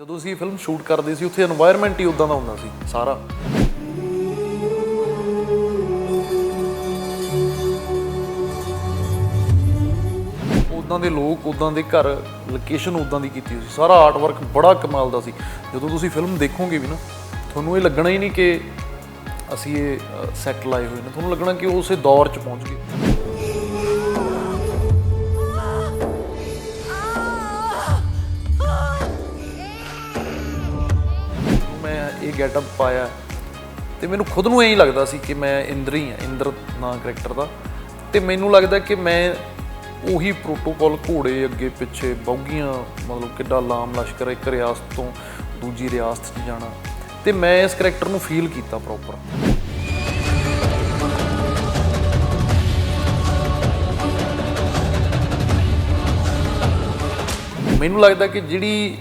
ਜਦੋਂ ਅਸੀਂ film shoot ਕਰਦੇ ਸੀ, ਉੱਥੇ এনवायरमेंट ਹੀ ਉਦਾਂ ਦਾ ਹੁੰਦਾ ਸੀ, ਸਾਰਾ। ਉਦਾਂ ਦੇ ਲੋਕ ਉਦਾਂ ਦੇ ਘਰ ਲੋਕੇਸ਼ਨ ਉਦਾਂ ਦੀ ਕੀਤੀ ਹੋਈ ਸੀ। ਸਾਰਾ ਆਰਟ ਵਰਕ ਬੜਾ ਕਮਾਲ ਦਾ ਸੀ। ਜਦੋਂ ਤੁਸੀਂ ਫਿਲਮ ਦੇਖੋਗੇ ਵੀ ਨਾ, ਤੁਹਾਨੂੰ ਇਹ ਲੱਗਣਾ ਹੀ ਨਹੀਂ ਕਿ ਅਸੀਂ ਇਹ ਸੈੱਟ ਲਾਏ ਹੋਏ ਨੇ। ਤੁਹਾਨੂੰ ਲੱਗਣਾ ਕਿ ਉਹ ਉਸੇ ਦੌਰ 'ਚ ਪਹੁੰਚ ਗਏ। ਗੈਟਅਪ ਪਾਇਆ। ਤੇ ਮੈਨੂੰ ਖੁਦ ਨੂੰ ਐਂ ਲੱਗਦਾ ਸੀ ਕਿ ਮੈਂ ਇੰਦਰ ਹੀ ਹਾਂ, ਇੰਦਰ ਨਾਂ ਕਰੈਕਟਰ ਦਾ। ਤੇ ਮੈਨੂੰ ਲੱਗਦਾ ਕਿ ਮੈਂ ਉਹੀ ਪ੍ਰੋਟੋਕੋਲ ਘੋੜੇ ਅੱਗੇ ਪਿੱਛੇ ਬੌਗੀਆਂ ਮਤਲਬ ਕਿੱਡਾ ਲਾਮ ਲਸ਼ਕਰ ਇੱਕ ਰਿਆਸਤ ਤੋਂ ਦੂਜੀ ਰਿਆਸਤ 'ਚ ਜਾਣਾ। ਤੇ ਮੈਂ ਇਸ ਕਰੈਕਟਰ ਨੂੰ ਫੀਲ ਕੀਤਾ ਪ੍ਰੋਪਰ ਮੈਨੂੰ ਲੱਗਦਾ ਕਿ ਜਿਹੜੀ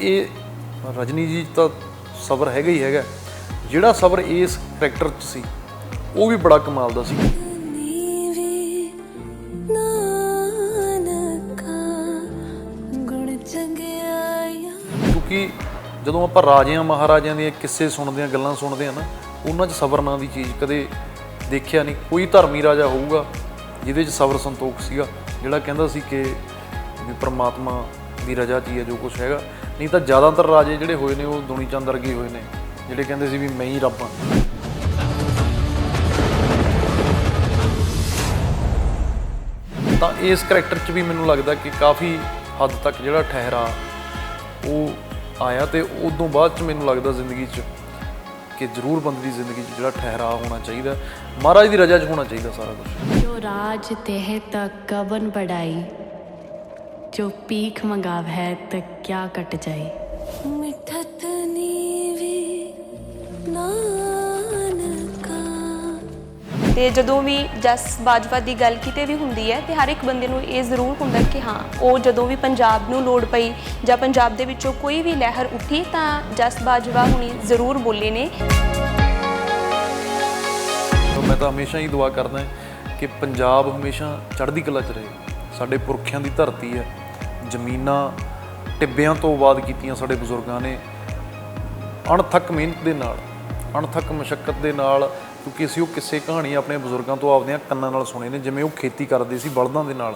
ਇਹ ਰਜਨੀ ਜੀ 'ਚ ਤਾਂ ਸਬਰ ਹੈਗਾ ਹੀ ਹੈਗਾ। ਜਿਹੜਾ ਸਬਰ ਇਸ ਕਰੈਕਟਰ 'ਚ ਸੀ, ਉਹ ਵੀ ਬੜਾ ਕਮਾਲ ਦਾ ਸੀ। ਕਿਉਂਕਿ ਜਦੋਂ ਆਪਾਂ ਰਾਜਿਆਂ ਮਹਾਰਾਜਿਆਂ ਦੀਆਂ ਕਿੱਸੇ ਸੁਣਦੇ ਆ, ਗੱਲਾਂ ਸੁਣਦੇ ਆ ਨਾ, ਉਹਨਾਂ 'ਚ ਸਬਰ ਨਾਂ ਦੀ ਚੀਜ਼ ਕਦੇ ਦੇਖਿਆ ਨਹੀਂ। ਕੋਈ ਧਰਮੀ ਰਾਜਾ ਹੋਊਗਾ ਜਿਹਦੇ 'ਚ ਸਬਰ ਸੰਤੋਖ ਸੀਗਾ, ਜਿਹੜਾ ਕਹਿੰਦਾ ਸੀ ਕਿ ਵੀ ਪ੍ਰਮਾਤਮਾ ਦੀ ਰਜ਼ਾ 'ਚ ਹੀ ਹੈ ਜੋ ਕੁਝ ਹੈਗਾ। ਨਹੀਂ ਤਾਂ ਜ਼ਿਆਦਾਤਰ ਰਾਜੇ ਜਿਹੜੇ ਹੋਏ ਨੇ ਉਹ ਦੁਨੀ ਚੰਦ ਵਰਗੇ ਹੋਏ ਨੇ, ਜਿਹੜੇ ਕਹਿੰਦੇ ਸੀ ਵੀ ਮੈਂ ਹੀ ਰੱਬ ਹਾਂ। ਤਾਂ ਇਸ ਕਰੈਕਟਰ 'ਚ ਵੀ ਮੈਨੂੰ ਲੱਗਦਾ ਕਿ ਕਾਫੀ ਹੱਦ ਤੱਕ ਜਿਹੜਾ ਠਹਿਰਾ ਉਹ ਆਇਆ ਤੇ ਉਦੋਂ ਬਾਅਦ 'ਚ ਮੈਨੂੰ ਲੱਗਦਾ ਜ਼ਿੰਦਗੀ 'ਚ ਕਿ ਜ਼ਰੂਰ ਬੰਦੇ ਦੀ ਜ਼ਿੰਦਗੀ 'ਚ ਜਿਹੜਾ ਠਹਿਰਾ ਹੋਣਾ ਚਾਹੀਦਾ। ਮਹਾਰਾਜ ਦੀ ਰਜ਼ਾ 'ਚ ਹੋਣਾ ਚਾਹੀਦਾ ਸਾਰਾ ਕੁਝ ਜੋ ਰਾਜ ਦੇਹ ਤੱਕ ਕਵਨ ਬੜਾਈ ਜੋ ਪੀਖ ਮੰਗਾਵ ਹੈ ਤਾਂ ਕਿਆ ਕਟ ਜਾਈ ਮਿਠਤ ਨੀਵੀ ਨਾਨਕਾ ਤੇ ਜਦੋਂ ਵੀ ਜਸ ਬਾਜਵਾ ਦੀ ਗੱਲ ਕਿਤੇ ਵੀ ਹੁੰਦੀ ਹੈ ਤੇ ਹਰ ਇੱਕ ਬੰਦੇ ਨੂੰ ਇਹ ਜ਼ਰੂਰ ਹੁੰਦਾ ਕਿ ਹਾਂ ਉਹ ਜਦੋਂ ਵੀ ਪੰਜਾਬ ਨੂੰ ਲੋੜ ਪਈ ਜਾਂ ਪੰਜਾਬ ਦੇ ਵਿੱਚੋਂ ਕੋਈ ਵੀ ਲਹਿਰ ਉੱਠੀ ਤਾਂ ਜਸ ਬਾਜਵਾ ਹੁਣੀ ਜ਼ਰੂਰ ਬੋਲੇ ਨੇ। ਮੈਂ ਤਾਂ ਹਮੇਸ਼ਾ ਹੀ ਦੁਆ ਕਰਦਾ ਕਿ ਪੰਜਾਬ ਹਮੇਸ਼ਾ ਚੜ੍ਹਦੀ ਕਲਾ 'ਚ ਰਹੇ। ਸਾਡੇ ਪੁਰਖਿਆਂ ਦੀ ਧਰਤੀ ਹੈ। ਜ਼ਮੀਨਾਂ ਟਿੱਬਿਆਂ ਤੋਂ ਆਬਾਦ ਕੀਤੀਆਂ ਸਾਡੇ ਬਜ਼ੁਰਗਾਂ ਨੇ ਅਣਥੱਕ ਮਿਹਨਤ ਦੇ ਨਾਲ, ਅਣਥੱਕ ਮਸ਼ੱਕਤ ਦੇ ਨਾਲ, ਕਿਉਂਕਿ ਅਸੀਂ ਉਹ ਕਿਸੇ ਕਹਾਣੀ ਆਪਣੇ ਬਜ਼ੁਰਗਾਂ ਤੋਂ ਆਪਦਿਆਂ ਕੰਨਾਂ ਨਾਲ ਸੁਣੇ ਨੇ, ਜਿਵੇਂ ਉਹ ਖੇਤੀ ਕਰਦੇ ਸੀ ਬਲਦਾਂ ਦੇ ਨਾਲ।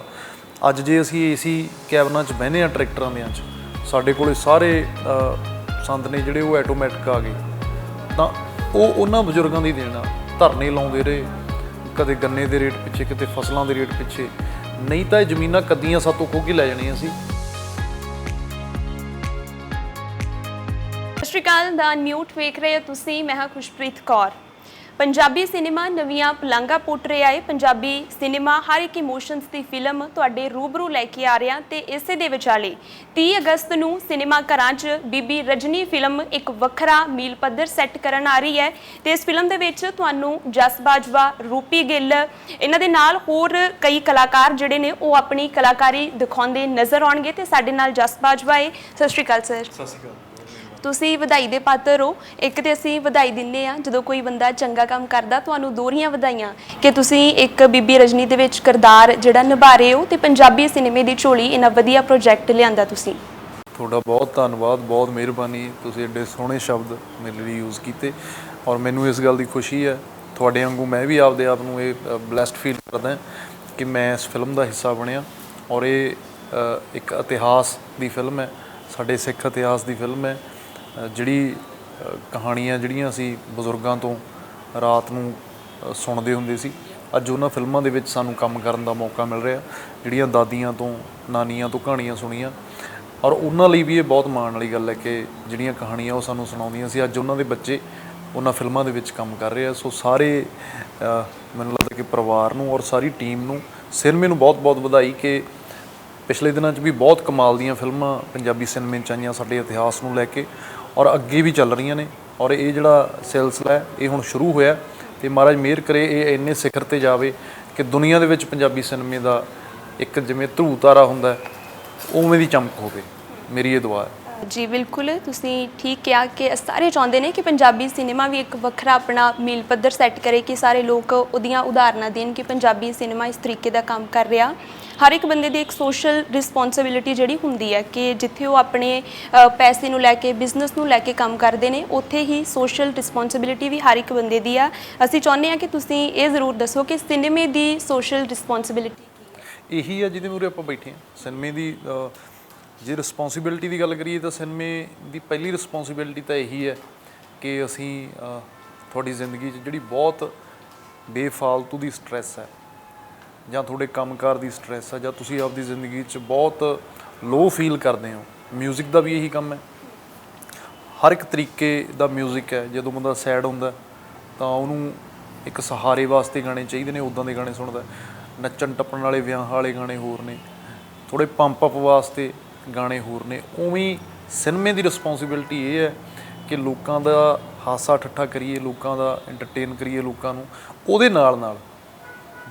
ਅੱਜ ਜੇ ਅਸੀਂ ਏਸੀ ਕੈਬਨਾਂ 'ਚ ਬਹਿੰਦੇ ਆ ਟਰੈਕਟਰਾਂ ਦੇ 'ਚ, ਸਾਡੇ ਕੋਲੇ ਸਾਰੇ ਸੰਦ ਨੇ ਜਿਹੜੇ ਉਹ ਆਟੋਮੈਟਿਕ ਆ ਗਏ। ਤਾਂ ਉਹ ਉਹਨਾਂ ਬਜ਼ੁਰਗਾਂ ਦੀ ਦੇਣਾ ਧਰਨੇ ਲਾਉਂਦੇ ਰਹੇ, ਕਦੇ ਗੰਨੇ ਦੇ ਰੇਟ ਪਿੱਛੇ ਕਿਤੇ ਫਸਲਾਂ ਦੇ ਰੇਟ ਪਿੱਛੇ। ਨਹੀਂ ਤਾਂ ਇਹ ਜ਼ਮੀਨਾਂ ਕੱਦੀਆਂ ਸਾਤੋਂ ਖੋਹ ਕੇ ਲੈ ਜਾਣੀਆਂ ਸੀ। ਸਤਿ ਦਾ ਮਿਊਟ ਵੇਖ ਰਹੇ ਹੋ ਤੁਸੀਂ, ਮੈਂ ਹਾਂ ਖੁਸ਼ਪ੍ਰੀਤ ਕੌਰ। ਪੰਜਾਬੀ ਸਿਨੇਮਾ ਨਵੀਆਂ ਪਲੰਗਾ ਪੁੱਟ ਰਿਹਾ ਹੈ ਪੰਜਾਬੀ ਸਿਨੇਮਾ ਹਰ ਇੱਕ ਇਮੋਸ਼ਨਸ ਦੀ ਫਿਲਮ ਤੁਹਾਡੇ ਰੂਬਰੂ ਲੈ ਕੇ ਆ ਰਿਹਾ ਤੇ ਇਸੇ ਦੇ ਵਿਚਾਲੇ 30 ਅਗਸਤ ਨੂੰ ਸਿਨੇਮਾ ਘਰਾਂ 'ਚ ਬੀਬੀ ਰਜਨੀ ਫਿਲਮ ਇੱਕ ਵੱਖਰਾ ਮੀਲ ਪੱਧਰ ਸੈੱਟ ਕਰਨ ਆ ਰਹੀ ਹੈ ਤੇ ਇਸ ਫਿਲਮ ਦੇ ਵਿੱਚ ਤੁਹਾਨੂੰ ਜਸ ਬਾਜਵਾ, ਰੂਪੀ ਗਿੱਲ, ਇਹਨਾਂ ਦੇ ਨਾਲ ਹੋਰ ਕਈ ਕਲਾਕਾਰ ਜਿਹੜੇ ਨੇ ਉਹ ਆਪਣੀ ਕਲਾਕਾਰੀ ਦਿਖਾਉਂਦੇ ਨਜ਼ਰ ਆਉਣਗੇ ਤੇ ਸਾਡੇ ਨਾਲ ਜਸ ਬਾਜਵਾ ਹੈ। ਸਤਿ ਸ਼੍ਰੀ ਅਕਾਲ, ਸਰ। ਸਤਿ ਸ਼੍ਰੀ ਅਕਾਲ। ਤੁਸੀਂ ਵਧਾਈ ਦੇ ਪਾਤਰ ਹੋ। ਇੱਕ ਤੇ ਅਸੀਂ ਵਧਾਈ ਦਿੰਨੇ ਆ, ਜਦੋਂ ਕੋਈ ਬੰਦਾ ਚੰਗਾ ਕੰਮ ਕਰਦਾ, ਤੁਹਾਨੂੰ ਦੋਹਰੀਆਂ ਵਧਾਈਆਂ। ਕਿ ਤੁਸੀਂ ਇੱਕ ਬੀਬੀ ਰਜਨੀ ਦੇ ਵਿੱਚ ਕਿਰਦਾਰ ਜਿਹੜਾ ਨਿਭਾ ਰਹੇ ਹੋ, ਤੇ ਪੰਜਾਬੀ ਸਿਨੇਮੇ ਦੀ ਝੋਲੀ ਇਹਨਾਂ ਵਧੀਆ ਪ੍ਰੋਜੈਕਟ ਲਿਆਂਦਾ ਤੁਸੀਂ। ਤੁਹਾਡਾ ਬਹੁਤ ਧੰਨਵਾਦ, ਬਹੁਤ ਮਿਹਰਬਾਨੀ। ਤੁਸੀਂ ਐਡੇ ਸੋਹਣੇ ਸ਼ਬਦ ਮੇਰੇ ਲਈ ਯੂਜ਼ ਕੀਤੇ। ਔਰ ਮੈਨੂੰ ਇਸ ਗੱਲ ਦੀ ਖੁਸ਼ੀ ਹੈ, ਤੁਹਾਡੇ ਵਾਂਗੂ ਮੈਂ ਵੀ ਆਪਦੇ ਆਪ ਨੂੰ ਇਹ ਬlesed ਫੀਲ ਕਰਦਾ ਕਿ ਮੈਂ ਇਸ ਫਿਲਮ ਦਾ ਹਿੱਸਾ ਬਣਿਆ। ਔਰ ਇਹ ਇੱਕ ਇਤਿਹਾਸ ਦੀ ਫਿਲਮ ਹੈ, ਸਾਡੇ ਸਿੱਖ ਇਤਿਹਾਸ ਦੀ ਫਿਲਮ ਹੈ। ਜਿਹੜੀ ਕਹਾਣੀਆਂ ਜਿਹੜੀਆਂ ਅਸੀਂ ਬਜ਼ੁਰਗਾਂ ਤੋਂ ਰਾਤ ਨੂੰ ਸੁਣਦੇ ਹੁੰਦੇ ਸੀ, ਅੱਜ ਉਹਨਾਂ ਫਿਲਮਾਂ ਦੇ ਵਿੱਚ ਸਾਨੂੰ ਕੰਮ ਕਰਨ ਦਾ ਮੌਕਾ ਮਿਲ ਰਿਹਾ, ਜਿਹੜੀਆਂ ਦਾਦੀਆਂ ਤੋਂ, ਨਾਨੀਆਂ ਤੋਂ ਕਹਾਣੀਆਂ ਸੁਣੀਆਂ। ਔਰ ਉਹਨਾਂ ਲਈ ਵੀ ਇਹ ਬਹੁਤ ਮਾਣ ਵਾਲੀ ਗੱਲ ਹੈ ਕਿ ਜਿਹੜੀਆਂ ਕਹਾਣੀਆਂ ਉਹ ਸਾਨੂੰ ਸੁਣਾਉਂਦੀਆਂ ਸੀ, ਅੱਜ ਉਹਨਾਂ ਦੇ ਬੱਚੇ ਉਹਨਾਂ ਫਿਲਮਾਂ ਦੇ ਵਿੱਚ ਕੰਮ ਕਰ ਰਹੇ ਆ। ਸੋ ਸਾਰੇ ਮੈਨੂੰ ਲੱਗਦਾ ਕਿ ਪਰਿਵਾਰ ਨੂੰ ਔਰ ਸਾਰੀ ਟੀਮ ਨੂੰ ਸਿਨੇਮੇ ਨੂੰ ਬਹੁਤ-ਬਹੁਤ ਵਧਾਈ ਕਿ ਪਿਛਲੇ ਦਿਨਾਂ 'ਚ ਵੀ ਬਹੁਤ ਕਮਾਲ ਦੀਆਂ ਫਿਲਮਾਂ ਪੰਜਾਬੀ ਸਿਨੇਮੇ 'ਚ ਆਈਆਂ ਸਾਡੇ ਇਤਿਹਾਸ ਨੂੰ ਲੈ ਕੇ। ਔਰ ਅੱਗੇ ਵੀ ਚੱਲ ਰਹੀਆਂ ਨੇ ਔਰ ਇਹ ਜਿਹੜਾ ਸਿਲਸਿਲਾ ਹੈ, ਇਹ ਹੁਣ ਸ਼ੁਰੂ ਹੋਇਆ ਤੇ ਮਹਾਰਾਜ ਮਿਹਰ ਕਰੇ ਇਹ ਇੰਨੇ ਸਿਖਰ ਤੇ ਜਾਵੇ ਕਿ ਦੁਨੀਆ ਦੇ ਵਿੱਚ ਪੰਜਾਬੀ ਸਿਨੇਮੇ ਦਾ ਇੱਕ ਜਿਵੇਂ ਧਰੂ ਤਾਰਾ ਹੁੰਦਾ ਉਵੇਂ ਦੀ ਚਮਕ ਹੋਵੇ। ਮੇਰੀ ਇਹ ਦੁਆ ਹੈ। ਜੀ, ਬਿਲਕੁਲ। ਤੁਸੀਂ ਠੀਕ ਕਿਹਾ ਕਿ ਸਾਰੇ ਚਾਹੁੰਦੇ ਨੇ ਕਿ ਪੰਜਾਬੀ ਸਿਨੇਮਾ ਵੀ ਇੱਕ ਵੱਖਰਾ ਆਪਣਾ ਮੀਲ ਪੱਧਰ ਸੈੱਟ ਕਰੇ, ਕਿ ਸਾਰੇ ਲੋਕ ਉਹਦੀਆਂ ਉਦਾਹਰਨਾਂ ਦੇਣ ਕਿ ਪੰਜਾਬੀ ਸਿਨੇਮਾ ਇਸ ਤਰੀਕੇ ਦਾ ਕੰਮ ਕਰ ਰਿਹਾ। ਹਰ ਇੱਕ ਬੰਦੇ ਦੀ ਇੱਕ ਸੋਸ਼ਲ ਰਿਸਪੌਂਸਿਬਿਲਿਟੀ ਜਿਹੜੀ ਹੁੰਦੀ ਹੈ ਕਿ ਜਿੱਥੇ ਉਹ ਆਪਣੇ ਪੈਸੇ ਨੂੰ ਲੈ ਕੇ ਬਿਜ਼ਨਸ ਨੂੰ ਲੈ ਕੇ ਕੰਮ ਕਰਦੇ ਨੇ, ਉੱਥੇ ਹੀ ਸੋਸ਼ਲ ਰਿਸਪੌਂਸਿਬਿਲਿਟੀ ਵੀ ਹਰ ਇੱਕ ਬੰਦੇ ਦੀ ਆ। ਅਸੀਂ ਚਾਹੁੰਦੇ ਹਾਂ ਕਿ ਤੁਸੀਂ ਇਹ ਜ਼ਰੂਰ ਦੱਸੋ ਕਿ ਸਿਨੇਮੇ ਦੀ ਸੋਸ਼ਲ ਰਿਸਪੌਂਸਿਬਿਲਿਟੀ ਇਹੀ ਆ ਜਿਹਦੇ ਮੂਰੇ ਆਪਾਂ ਬੈਠੇ ਹਾਂ। ਸਿਨੇਮੇ ਦੀ ਜੇ ਰਿਸਪੌਂਸਿਬਿਲਟੀ ਦੀ ਗੱਲ ਕਰੀਏ ਤਾਂ ਸਿਨੇਮੇ ਦੀ ਪਹਿਲੀ ਰਿਸਪੌਂਸਿਬਿਲਟੀ ਤਾਂ ਇਹੀ ਹੈ ਕਿ ਅਸੀਂ ਤੁਹਾਡੀ ਜ਼ਿੰਦਗੀ 'ਚ ਜਿਹੜੀ ਬਹੁਤ ਬੇਫਾਲਤੂ ਦੀ ਸਟ੍ਰੈਸ ਹੈ ਜਾਂ ਤੁਹਾਡੇ ਕੰਮਕਾਰ ਦੀ ਸਟ੍ਰੈਸ ਹੈ ਜਾਂ ਤੁਸੀਂ ਆਪਦੀ ਜ਼ਿੰਦਗੀ 'ਚ ਬਹੁਤ ਲੋ ਫੀਲ ਕਰਦੇ ਹੋ 뮤직 ਦਾ ਵੀ ਇਹੀ ਕੰਮ ਹੈ ਹਰ ਇੱਕ ਤਰੀਕੇ ਦਾ 뮤직 ਹੈ ਜਦੋਂ ਬੰਦਾ ਸੈਡ ਹੁੰਦਾ ਤਾਂ ਉਹਨੂੰ ਇੱਕ ਸਹਾਰੇ ਵਾਸਤੇ ਗਾਣੇ ਚਾਹੀਦੇ ਨੇ ਉਦਾਂ ਦੇ ਗਾਣੇ ਸੁਣਦਾ ਨੱਚਣ ਟੱਪਣ ਵਾਲੇ ਵਿਆਹ ਵਾਲੇ ਗਾਣੇ ਹੋਰ ਨੇ ਥੋੜੇ ਪੰਪ ਅਪ ਵਾਸਤੇ ਗਾਣੇ ਹੋਰ ਨੇ ਉਵੇਂ ਹੀ ਸਿਨੇਮੇ ਦੀ ਰਿਸਪੌਂਸਿਬਿਲਟੀ ਇਹ ਹੈ ਕਿ ਲੋਕਾਂ ਦਾ ਹਾਸਾ ਠੱਠਾ ਕਰੀਏ ਲੋਕਾਂ ਦਾ ਐਂਟਰਟੇਨ ਕਰੀਏ ਲੋਕਾਂ ਨੂੰ ਉਹਦੇ ਨਾਲ ਨਾਲ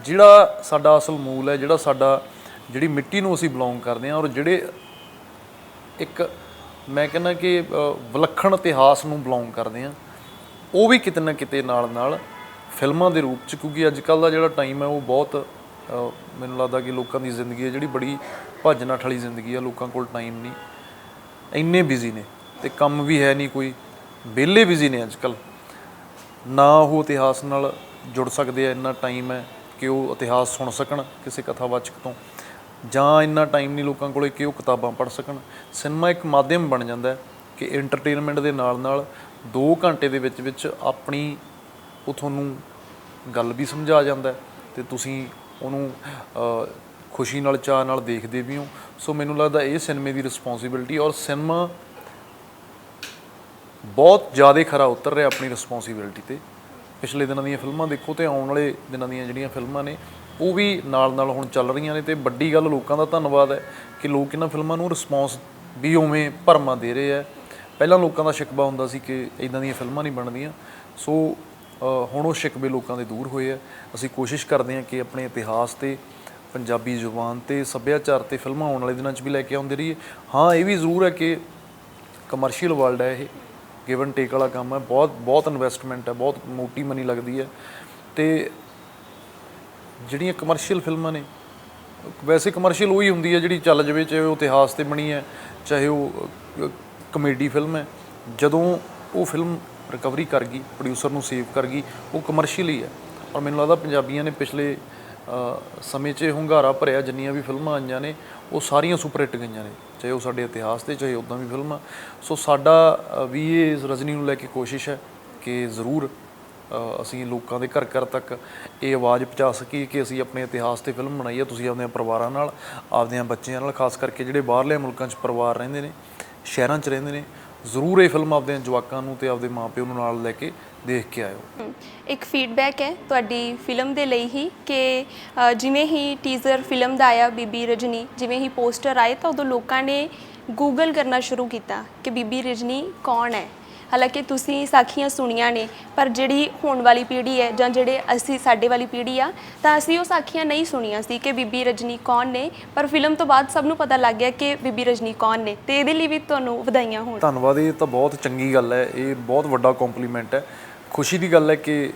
ਜਿਹੜਾ ਸਾਡਾ ਅਸਲ ਮੂਲ ਹੈ, ਜਿਹੜਾ ਸਾਡਾ, ਜਿਹੜੀ ਮਿੱਟੀ ਨੂੰ ਅਸੀਂ ਬਿਲੋਂਗ ਕਰਦੇ ਹਾਂ ਔਰ ਜਿਹੜੇ ਇੱਕ ਮੈਂ ਕਹਿੰਦਾ ਕਿ ਵਿਲੱਖਣ ਇਤਿਹਾਸ ਨੂੰ ਬਿਲੋਂਗ ਕਰਦੇ ਆ ਉਹ ਵੀ ਕਿਤੇ ਨਾ ਕਿਤੇ ਨਾਲ ਨਾਲ ਫਿਲਮਾਂ ਦੇ ਰੂਪ ਚ, ਕਿਉਂਕਿ ਅੱਜ ਕੱਲ ਦਾ ਜਿਹੜਾ ਟਾਈਮ ਹੈ, ਉਹ ਬਹੁਤ ਮੈਨੂੰ ਲੱਗਦਾ ਕਿ ਲੋਕਾਂ ਦੀ ਜ਼ਿੰਦਗੀ ਹੈ, ਜਿਹੜੀ ਬੜੀ ਭੱਜ ਨੱਠ ਵਾਲੀ ਜ਼ਿੰਦਗੀ ਆ ਲੋਕਾਂ ਕੋਲ ਟਾਈਮ ਨਹੀਂ। ਇੰਨੇ ਬਿਜ਼ੀ ਨੇ ਤੇ ਕੰਮ ਵੀ ਹੈ ਨਹੀਂ ਕੋਈ, ਵਿਹਲੇ ਬਿਜ਼ੀ ਨੇ ਅੱਜ ਕੱਲ ਨਾ ਉਹ ਇਤਿਹਾਸ ਨਾਲ ਜੁੜ ਸਕਦੇ ਆ, ਇੰਨਾ ਟਾਈਮ ਹੈ। ਕਿ ਉਹ ਇਤਿਹਾਸ ਸੁਣ ਸਕਣ ਕਿਸੇ ਕਥਾਵਾਚਕ ਤੋਂ? ਜਾਂ ਇੰਨਾ ਟਾਈਮ ਨਹੀਂ ਲੋਕਾਂ ਕੋਲੇ ਕਿ ਉਹ ਕਿਤਾਬਾਂ ਪੜ੍ਹ ਸਕਣ? ਸਿਨੇਮਾ ਇੱਕ ਮਾਧਿਅਮ ਬਣ ਜਾਂਦਾ ਹੈ ਕਿ ਐਂਟਰਟੇਨਮੈਂਟ ਦੇ ਨਾਲ ਨਾਲ 2 ਘੰਟੇ ਦੇ ਵਿੱਚ ਵਿੱਚ ਆਪਣੀ ਉਹ ਤੁਹਾਨੂੰ ਗੱਲ ਵੀ ਸਮਝਾ ਜਾਂਦਾ ਹੈ ਤੇ ਤੁਸੀਂ ਉਹਨੂੰ ਖੁਸ਼ੀ ਨਾਲ ਚਾਹ ਨਾਲ ਦੇਖਦੇ ਵੀ ਹੋ। ਸੋ ਮੈਨੂੰ ਲੱਗਦਾ ਇਹ ਸਿਨੇਮੇ ਦੀ ਰਿਸਪੌਂਸਿਬਿਲਟੀ ਔਰ ਸਿਨੇਮਾ ਬਹੁਤ ਜ਼ਿਆਦਾ ਖਰਾ ਉਤਰ ਰਿਹਾ ਆਪਣੀ ਰਿਸਪੌਂਸਿਬਿਲਟੀ ਤੇ। ਪਿਛਲੇ ਦਿਨਾਂ ਦੀਆਂ ਫਿਲਮਾਂ ਦੇਖੋ ਤੇ ਆਉਣ ਵਾਲੇ ਦਿਨਾਂ ਦੀਆਂ ਜਿਹੜੀਆਂ ਫਿਲਮਾਂ ਨੇ, ਉਹ ਵੀ ਨਾਲ ਨਾਲ ਹੁਣ ਚੱਲ ਰਹੀਆਂ ਨੇ ਤੇ ਵੱਡੀ ਗੱਲ ਲੋਕਾਂ ਦਾ ਧੰਨਵਾਦ ਹੈ ਕਿ ਲੋਕ ਇਹਨਾਂ ਫਿਲਮਾਂ ਨੂੰ ਰਿਸਪੌਂਸ ਵੀ ਉਵੇਂ ਭਰਮਾਂ ਦੇ ਰਹੇ ਆ ਪਹਿਲਾਂ ਲੋਕਾਂ ਦਾ ਸ਼ਿਕਵਾ ਹੁੰਦਾ ਸੀ ਕਿ ਇਦਾਂ ਦੀਆਂ ਫਿਲਮਾਂ ਨਹੀਂ ਬਣਦੀਆਂ। ਸੋ ਹੁਣ ਉਹ ਸ਼ਿਕਵੇ ਲੋਕਾਂ ਦੇ ਦੂਰ ਹੋਏ ਆ ਅਸੀਂ ਕੋਸ਼ਿਸ਼ ਕਰਦੇ ਹਾਂ ਕਿ ਆਪਣੇ ਇਤਿਹਾਸ ਤੇ, ਪੰਜਾਬੀ ਜ਼ੁਬਾਨ ਤੇ, ਸੱਭਿਆਚਾਰ ਤੇ ਫਿਲਮਾਂ ਆਉਣ ਵਾਲੇ ਦਿਨਾਂ 'ਚ ਵੀ ਲੈ ਕੇ ਆਉਂਦੇ ਰਹੀਏ। ਹਾਂ, ਇਹ ਵੀ ਜ਼ਰੂਰ ਹੈ ਕਿ ਕਮਰਸ਼ੀਅਲ ਵਰਲਡ ਹੈ ਇਹ। ਗਿਵ ਐਂਡ ਟੇਕ ਵਾਲਾ ਕੰਮ ਹੈ, ਬਹੁਤ ਬਹੁਤ ਇਨਵੈਸਟਮੈਂਟ ਹੈ, ਬਹੁਤ ਮੋਟੀ ਮਨੀ ਲੱਗਦੀ ਹੈ। ਤੇ ਜਿਹੜੀਆਂ ਕਮਰਸ਼ੀਅਲ ਫਿਲਮਾਂ ਨੇ, ਵੈਸੇ ਕਮਰਸ਼ੀਅਲ ਉਹੀ ਹੁੰਦੀ ਹੈ ਜਿਹੜੀ ਚੱਲ ਜਾਵੇ, ਚਾਹੇ ਉਹ ਇਤਿਹਾਸ ਤੇ ਬਣੀ ਹੈ, ਚਾਹੇ ਉਹ ਕਮੇਡੀ ਫਿਲਮ ਹੈ। ਜਦੋਂ ਉਹ ਫਿਲਮ ਰਿਕਵਰੀ ਕਰ ਗਈ ਪ੍ਰੋਡਿਊਸਰ ਨੂੰ ਸੇਵ ਕਰ ਗਈ, ਉਹ ਕਮਰਸ਼ੀਅਲ ਹੀ ਹੈ। ਔਰ ਮੈਨੂੰ ਲੱਗਦਾ ਪੰਜਾਬੀਆਂ ਨੇ ਪਿਛਲੇ ਸਮੇਂ 'ਚ ਹੁੰਗਾਰਾ ਭਰਿਆ, ਜਿੰਨੀਆਂ ਵੀ ਫਿਲਮਾਂ ਆਈਆਂ ਨੇ, ਉਹ ਸਾਰੀਆਂ ਸੁਪਰ ਹਿੱਟ ਗਈਆਂ ਨੇ, ਚਾਹੇ ਉਹ ਸਾਡੇ ਇਤਿਹਾਸ ਤੇ, ਚਾਹੇ ਉਦਾਂ ਵੀ ਫਿਲਮਾਂ। ਸੋ ਸਾਡਾ ਵੀ ਇਹ ਰਜਨੀ ਨੂੰ ਲੈ ਕੇ ਕੋਸ਼ਿਸ਼ ਹੈ ਕਿ ਜ਼ਰੂਰ ਅਸੀਂ ਲੋਕਾਂ ਦੇ ਘਰ ਘਰ ਤੱਕ ਇਹ ਆਵਾਜ਼ ਪਹੁੰਚਾ ਸਕੀਏ ਕਿ ਅਸੀਂ ਆਪਣੇ ਇਤਿਹਾਸ ਤੇ ਫਿਲਮ ਬਣਾਈ ਹੈ ਤੁਸੀਂ ਆਪਣੀਆਂ ਪਰਿਵਾਰਾਂ ਨਾਲ, ਆਪਣੀਆਂ ਬੱਚਿਆਂ ਨਾਲ, ਖਾਸ ਕਰਕੇ ਜਿਹੜੇ ਬਾਹਰਲੇ ਮੁਲਕਾਂ 'ਚ ਪਰਿਵਾਰ ਰਹਿੰਦੇ ਨੇ, ਸ਼ਹਿਰਾਂ 'ਚ ਰਹਿੰਦੇ ਨੇ ਜ਼ਰੂਰ ਇਹ ਫਿਲਮ ਆਪਦੇ ਜਵਾਕਾਂ ਨੂੰ ਤੇ ਆਪਦੇ ਮਾਪਿਓ ਨੂੰ ਨਾਲ ਲੈ ਕੇ ਦੇਖ ਕੇ ਆਇਓ। ਇੱਕ ਫੀਡਬੈਕ ਹੈ ਤੁਹਾਡੀ ਫਿਲਮ ਦੇ ਲਈ ਹੀ ਕਿ ਜਿਵੇਂ ਹੀ ਟੀਜ਼ਰ ਫਿਲਮ ਦਾ ਆਇਆ ਬੀਬੀ ਰਜਨੀ, ਜਿਵੇਂ ਹੀ ਪੋਸਟਰ ਆਏ ਤਾਂ ਉਦੋਂ ਲੋਕਾਂ ਨੇ ਗੂਗਲ ਕਰਨਾ ਸ਼ੁਰੂ ਕੀਤਾ ਕਿ ਬੀਬੀ ਰਜਨੀ ਕੌਣ ਹੈ? ਹਾਲਾਂਕਿ ਤੁਸੀਂ ਸਾਖੀਆਂ ਸੁਣੀਆਂ ਨੇ, ਪਰ ਜਿਹੜੀ ਹੋਣ ਵਾਲੀ ਪੀੜ੍ਹੀ ਹੈ ਜਾਂ ਜਿਹੜੇ ਅਸੀਂ ਸਾਡੇ ਵਾਲੀ ਪੀੜ੍ਹੀ ਆ, ਤਾਂ ਅਸੀਂ ਉਹ ਸਾਖੀਆਂ ਨਹੀਂ ਸੁਣੀਆਂ ਸੀ ਕਿ ਬੀਬੀ ਰਜਨੀ ਕੌਣ ਨੇ, ਪਰ ਫਿਲਮ ਤੋਂ ਬਾਅਦ ਸਭ ਨੂੰ ਪਤਾ ਲੱਗ ਗਿਆ ਕਿ ਬੀਬੀ ਰਜਨੀ ਕੌਣ ਨੇ ਤੇ ਇਹਦੇ ਲਈ ਵੀ ਤੁਹਾਨੂੰ ਵਧਾਈਆਂ ਹੋਣ। ਧੰਨਵਾਦ, ਇਹ ਤਾਂ ਬਹੁਤ ਚੰਗੀ ਗੱਲ ਹੈ, ਇਹ ਬਹੁਤ ਵੱਡਾ ਕੰਪਲੀਮੈਂਟ ਹੈ। ਖੁਸ਼ੀ ਦੀ ਗੱਲ ਹੈ ਕਿ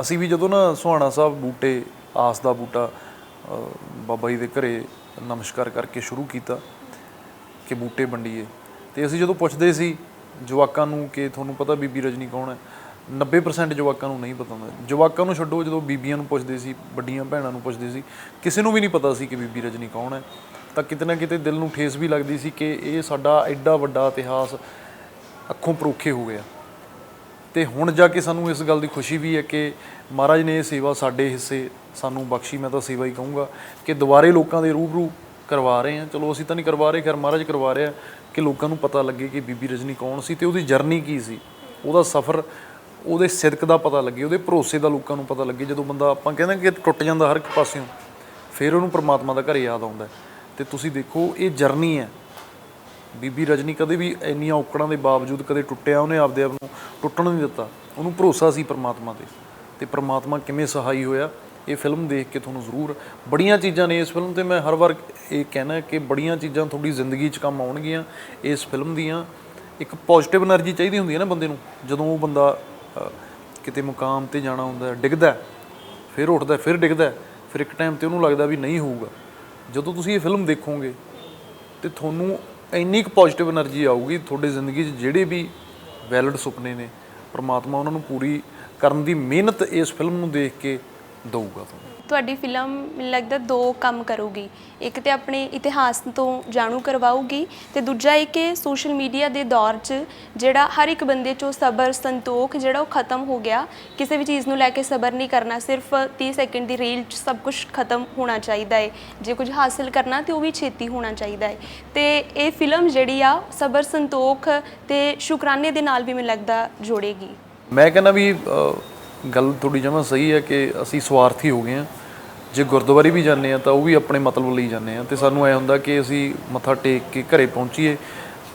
ਅਸੀਂ ਵੀ ਜਦੋਂ ਨਾ ਸੁਹਾਣਾ ਸਾਹਿਬ ਬੂਟੇ, ਆਸ ਦਾ ਬੂਟਾ ਬਾਬਾ ਜੀ ਦੇ ਘਰੇ ਨਮਸਕਾਰ ਕਰਕੇ ਸ਼ੁਰੂ ਕੀਤਾ ਕਿ ਬੂਟੇ ਵੰਡੀਏ, ਤੇ ਅਸੀਂ ਜਦੋਂ ਪੁੱਛਦੇ ਸੀ ਜਵਾਕਾਂ ਨੂੰ ਕਿ ਤੁਹਾਨੂੰ ਪਤਾ ਬੀਬੀ ਰਜਨੀ ਕੌਣ ਹੈ? 90% ਜਵਾਕਾਂ ਨੂੰ ਨਹੀਂ ਪਤਾ ਹੁੰਦਾ। ਜਵਾਕਾਂ ਨੂੰ ਛੱਡੋ, ਜਦੋਂ ਬੀਬੀਆਂ ਨੂੰ ਪੁੱਛਦੇ ਸੀ, ਵੱਡੀਆਂ ਭੈਣਾਂ ਨੂੰ ਪੁੱਛਦੇ ਸੀ, ਕਿਸੇ ਨੂੰ ਵੀ ਨਹੀਂ ਪਤਾ ਸੀ ਕਿ ਬੀਬੀ ਰਜਨੀ ਕੌਣ ਹੈ। ਤਾਂ ਕਿਤੇ ਨਾ ਕਿਤੇ ਦਿਲ ਨੂੰ ਠੇਸ ਵੀ ਲੱਗਦੀ ਸੀ ਕਿ ਇਹ ਸਾਡਾ ਐਡਾ ਵੱਡਾ ਇਤਿਹਾਸ ਅੱਖੋਂ ਪਰੋਖੇ ਹੋ ਗਿਆ। ਤੇ ਹੁਣ ਜਾ ਕੇ ਸਾਨੂੰ ਇਸ ਗੱਲ ਦੀ ਖੁਸ਼ੀ ਵੀ ਹੈ ਕਿ ਮਹਾਰਾਜ ਨੇ ਇਹ ਸੇਵਾ ਸਾਡੇ ਹਿੱਸੇ ਸਾਨੂੰ ਬਖਸ਼ੀ। ਮੈਂ ਤਾਂ ਸੇਵਾ ਹੀ ਕਹੂੰਗਾ ਕਿ ਦੁਬਾਰੇ ਲੋਕਾਂ ਦੇ ਰੂਬਰੂ ਕਰਵਾ ਰਹੇ ਹਾਂ। ਚਲੋ, ਅਸੀਂ ਤਾਂ ਨਹੀਂ ਕਰਵਾ ਰਹੇ, ਖੈਰ ਮਹਾਰਾਜ ਕਰਵਾ ਰਿਹਾ। ਕਿ ਲੋਕਾਂ ਨੂੰ ਪਤਾ ਲੱਗੇ ਕਿ ਬੀਬੀ ਰਜਨੀ ਕੌਣ ਸੀ ਤੇ ਉਹਦੀ ਜਰਨੀ ਕੀ ਸੀ। ਉਹਦਾ ਸਫ਼ਰ, ਉਹਦੇ ਸਿਦਕ ਦਾ ਪਤਾ ਲੱਗੇ, ਉਹਦੇ ਭਰੋਸੇ ਦਾ ਲੋਕਾਂ ਨੂੰ ਪਤਾ ਲੱਗੇ। ਜਦੋਂ ਬੰਦਾ, ਆਪਾਂ ਕਹਿੰਦੇ ਕਿ ਟੁੱਟ ਜਾਂਦਾ ਹਰ ਇੱਕ ਪਾਸਿਓਂ, ਫਿਰ ਉਹਨੂੰ ਪ੍ਰਮਾਤਮਾ ਦਾ ਘਰ ਯਾਦ ਆਉਂਦਾ। ਹੈ। ਤੇ ਤੁਸੀਂ ਦੇਖੋ, ਇਹ ਜਰਨੀ ਹੈ। ਬੀਬੀ ਰਜਨੀ ਕਦੇ ਵੀ ਇੰਨੀਆਂ ਔਕੜਾਂ ਦੇ ਬਾਵਜੂਦ ਕਦੇ ਟੁੱਟਿਆ, ਉਹਨੇ ਆਪਦੇ ਆਪ ਨੂੰ ਟੁੱਟਣ ਨਹੀਂ ਦਿੱਤਾ। ਉਹਨੂੰ ਭਰੋਸਾ ਸੀ ਪ੍ਰਮਾਤਮਾ ਤੇ। ਤੇ ਪ੍ਰਮਾਤਮਾ ਕਿਵੇਂ ਸਹਾਈ ਹੋਇਆ ਇਹ ਫਿਲਮ ਦੇਖ ਕੇ ਤੁਹਾਨੂੰ ਜ਼ਰੂਰ ਬੜੀਆਂ ਚੀਜ਼ਾਂ ਨੇ ਇਸ ਫਿਲਮ ਤੇ ਮੈਂ ਹਰ ਵਾਰ ਇਹ ਕਹਿਣਾ ਕਿ ਬੜੀਆਂ ਚੀਜ਼ਾਂ ਤੁਹਾਡੀ ਜ਼ਿੰਦਗੀ 'ਚ ਕੰਮ ਆਉਣਗੀਆਂ ਇਸ ਫਿਲਮ ਦੀਆਂ। ਇੱਕ ਪੋਜ਼ਿਟਿਵ એનર્ਜੀ ਚਾਹੀਦੀ ਹੁੰਦੀ ਹੈ ਨਾ ਬੰਦੇ ਨੂੰ। ਜਦੋਂ ਉਹ ਬੰਦਾ ਕਿਤੇ ਮੁਕਾਮ ਤੇ ਜਾਣਾ ਹੁੰਦਾ ਡਿੱਗਦਾ ਫਿਰ ਉੱਠਦਾ ਫਿਰ ਡਿੱਗਦਾ ਫਿਰ ਇੱਕ ਟਾਈਮ ਤੇ ਉਹਨੂੰ ਲੱਗਦਾ ਵੀ ਨਹੀਂ ਹੋਊਗਾ। ਜਦੋਂ ਤੁਸੀਂ ਇਹ ਫਿਲਮ ਦੇਖੋਗੇ ਤੇ ਤੁਹਾਨੂੰ ਇੰਨੀ ਕੁ ਪੋਜ਼ਿਟਿਵ એનર્ਜੀ ਆਊਗੀ, ਤੁਹਾਡੇ ਜ਼ਿੰਦਗੀ 'ਚ ਜਿਹੜੇ ਵੀ ਵੈਲਿਡ ਸੁਪਨੇ ਨੇ, ਪਰਮਾਤਮਾ ਉਹਨਾਂ ਨੂੰ ਪੂਰੀ ਕਰਨ ਦੀ ਮਿਹਨਤ ਇਸ ਫਿਲਮ ਨੂੰ ਦੇਖ ਕੇ ਦਊਗਾ ਤੁਹਾਨੂੰ। ਤੁਹਾਡੀ ਫਿਲਮ ਮੈਨੂੰ ਲੱਗਦਾ ਦੋ ਕੰਮ ਕਰੂਗੀ। ਇੱਕ ਤੇ ਆਪਣੇ ਇਤਿਹਾਸ ਤੋਂ ਜਾਣੂ ਕਰਵਾਊਗੀ ਤੇ ਦੂਜਾ ਇਹ ਕਿ ਸੋਸ਼ਲ ਮੀਡੀਆ ਦੇ ਦੌਰ 'ਚ ਜਿਹੜਾ ਹਰ ਇੱਕ ਬੰਦੇ 'ਚੋਂ ਸਬਰ ਸੰਤੋਖ ਜਿਹੜਾ ਉਹ ਖਤਮ ਹੋ ਗਿਆ। ਕਿਸੇ ਵੀ ਚੀਜ਼ ਨੂੰ ਲੈ ਕੇ ਸਬਰ ਨਹੀਂ ਕਰਨਾ ਸਿਰਫ 30 ਸੈਕਿੰਡ ਦੀ ਰੀਲ 'ਚ ਸਭ ਕੁਝ ਖਤਮ ਹੋਣਾ ਚਾਹੀਦਾ ਹੈ ਜੇ ਕੁਝ ਹਾਸਿਲ ਕਰਨਾ ਤੇ ਉਹ ਵੀ ਛੇਤੀ ਹੋਣਾ ਚਾਹੀਦਾ ਹੈ ਤੇ ਇਹ ਫਿਲਮ ਜਿਹੜੀ ਆ ਸਬਰ ਸੰਤੋਖ ਤੇ ਸ਼ੁਕਰਾਨੇ ਦੇ ਨਾਲ ਵੀ ਮੈਨੂੰ ਲੱਗਦਾ ਜੋੜੇਗੀ। ਮੈਂ ਕਹਿੰਦਾ ਵੀ ਗੱਲ ਤੁਹਾਡੀ ਜਮਾਂ ਸਹੀ ਹੈ ਕਿ ਅਸੀਂ ਸਵਾਰਥੀ ਹੋ ਗਏ ਆ ਜੇ ਗੁਰਦੁਆਰੇ ਵੀ ਜਾਂਦੇ ਆ ਤਾਂ ਉਹ ਵੀ ਆਪਣੇ ਮਤਲਬ ਲਈ ਜਾਂਦੇ ਆ ਤੇ ਸਾਨੂੰ ਐ ਹੁੰਦਾ ਕਿ ਅਸੀਂ ਮੱਥਾ ਟੇਕ ਕੇ ਘਰੇ ਪਹੁੰਚੀਏ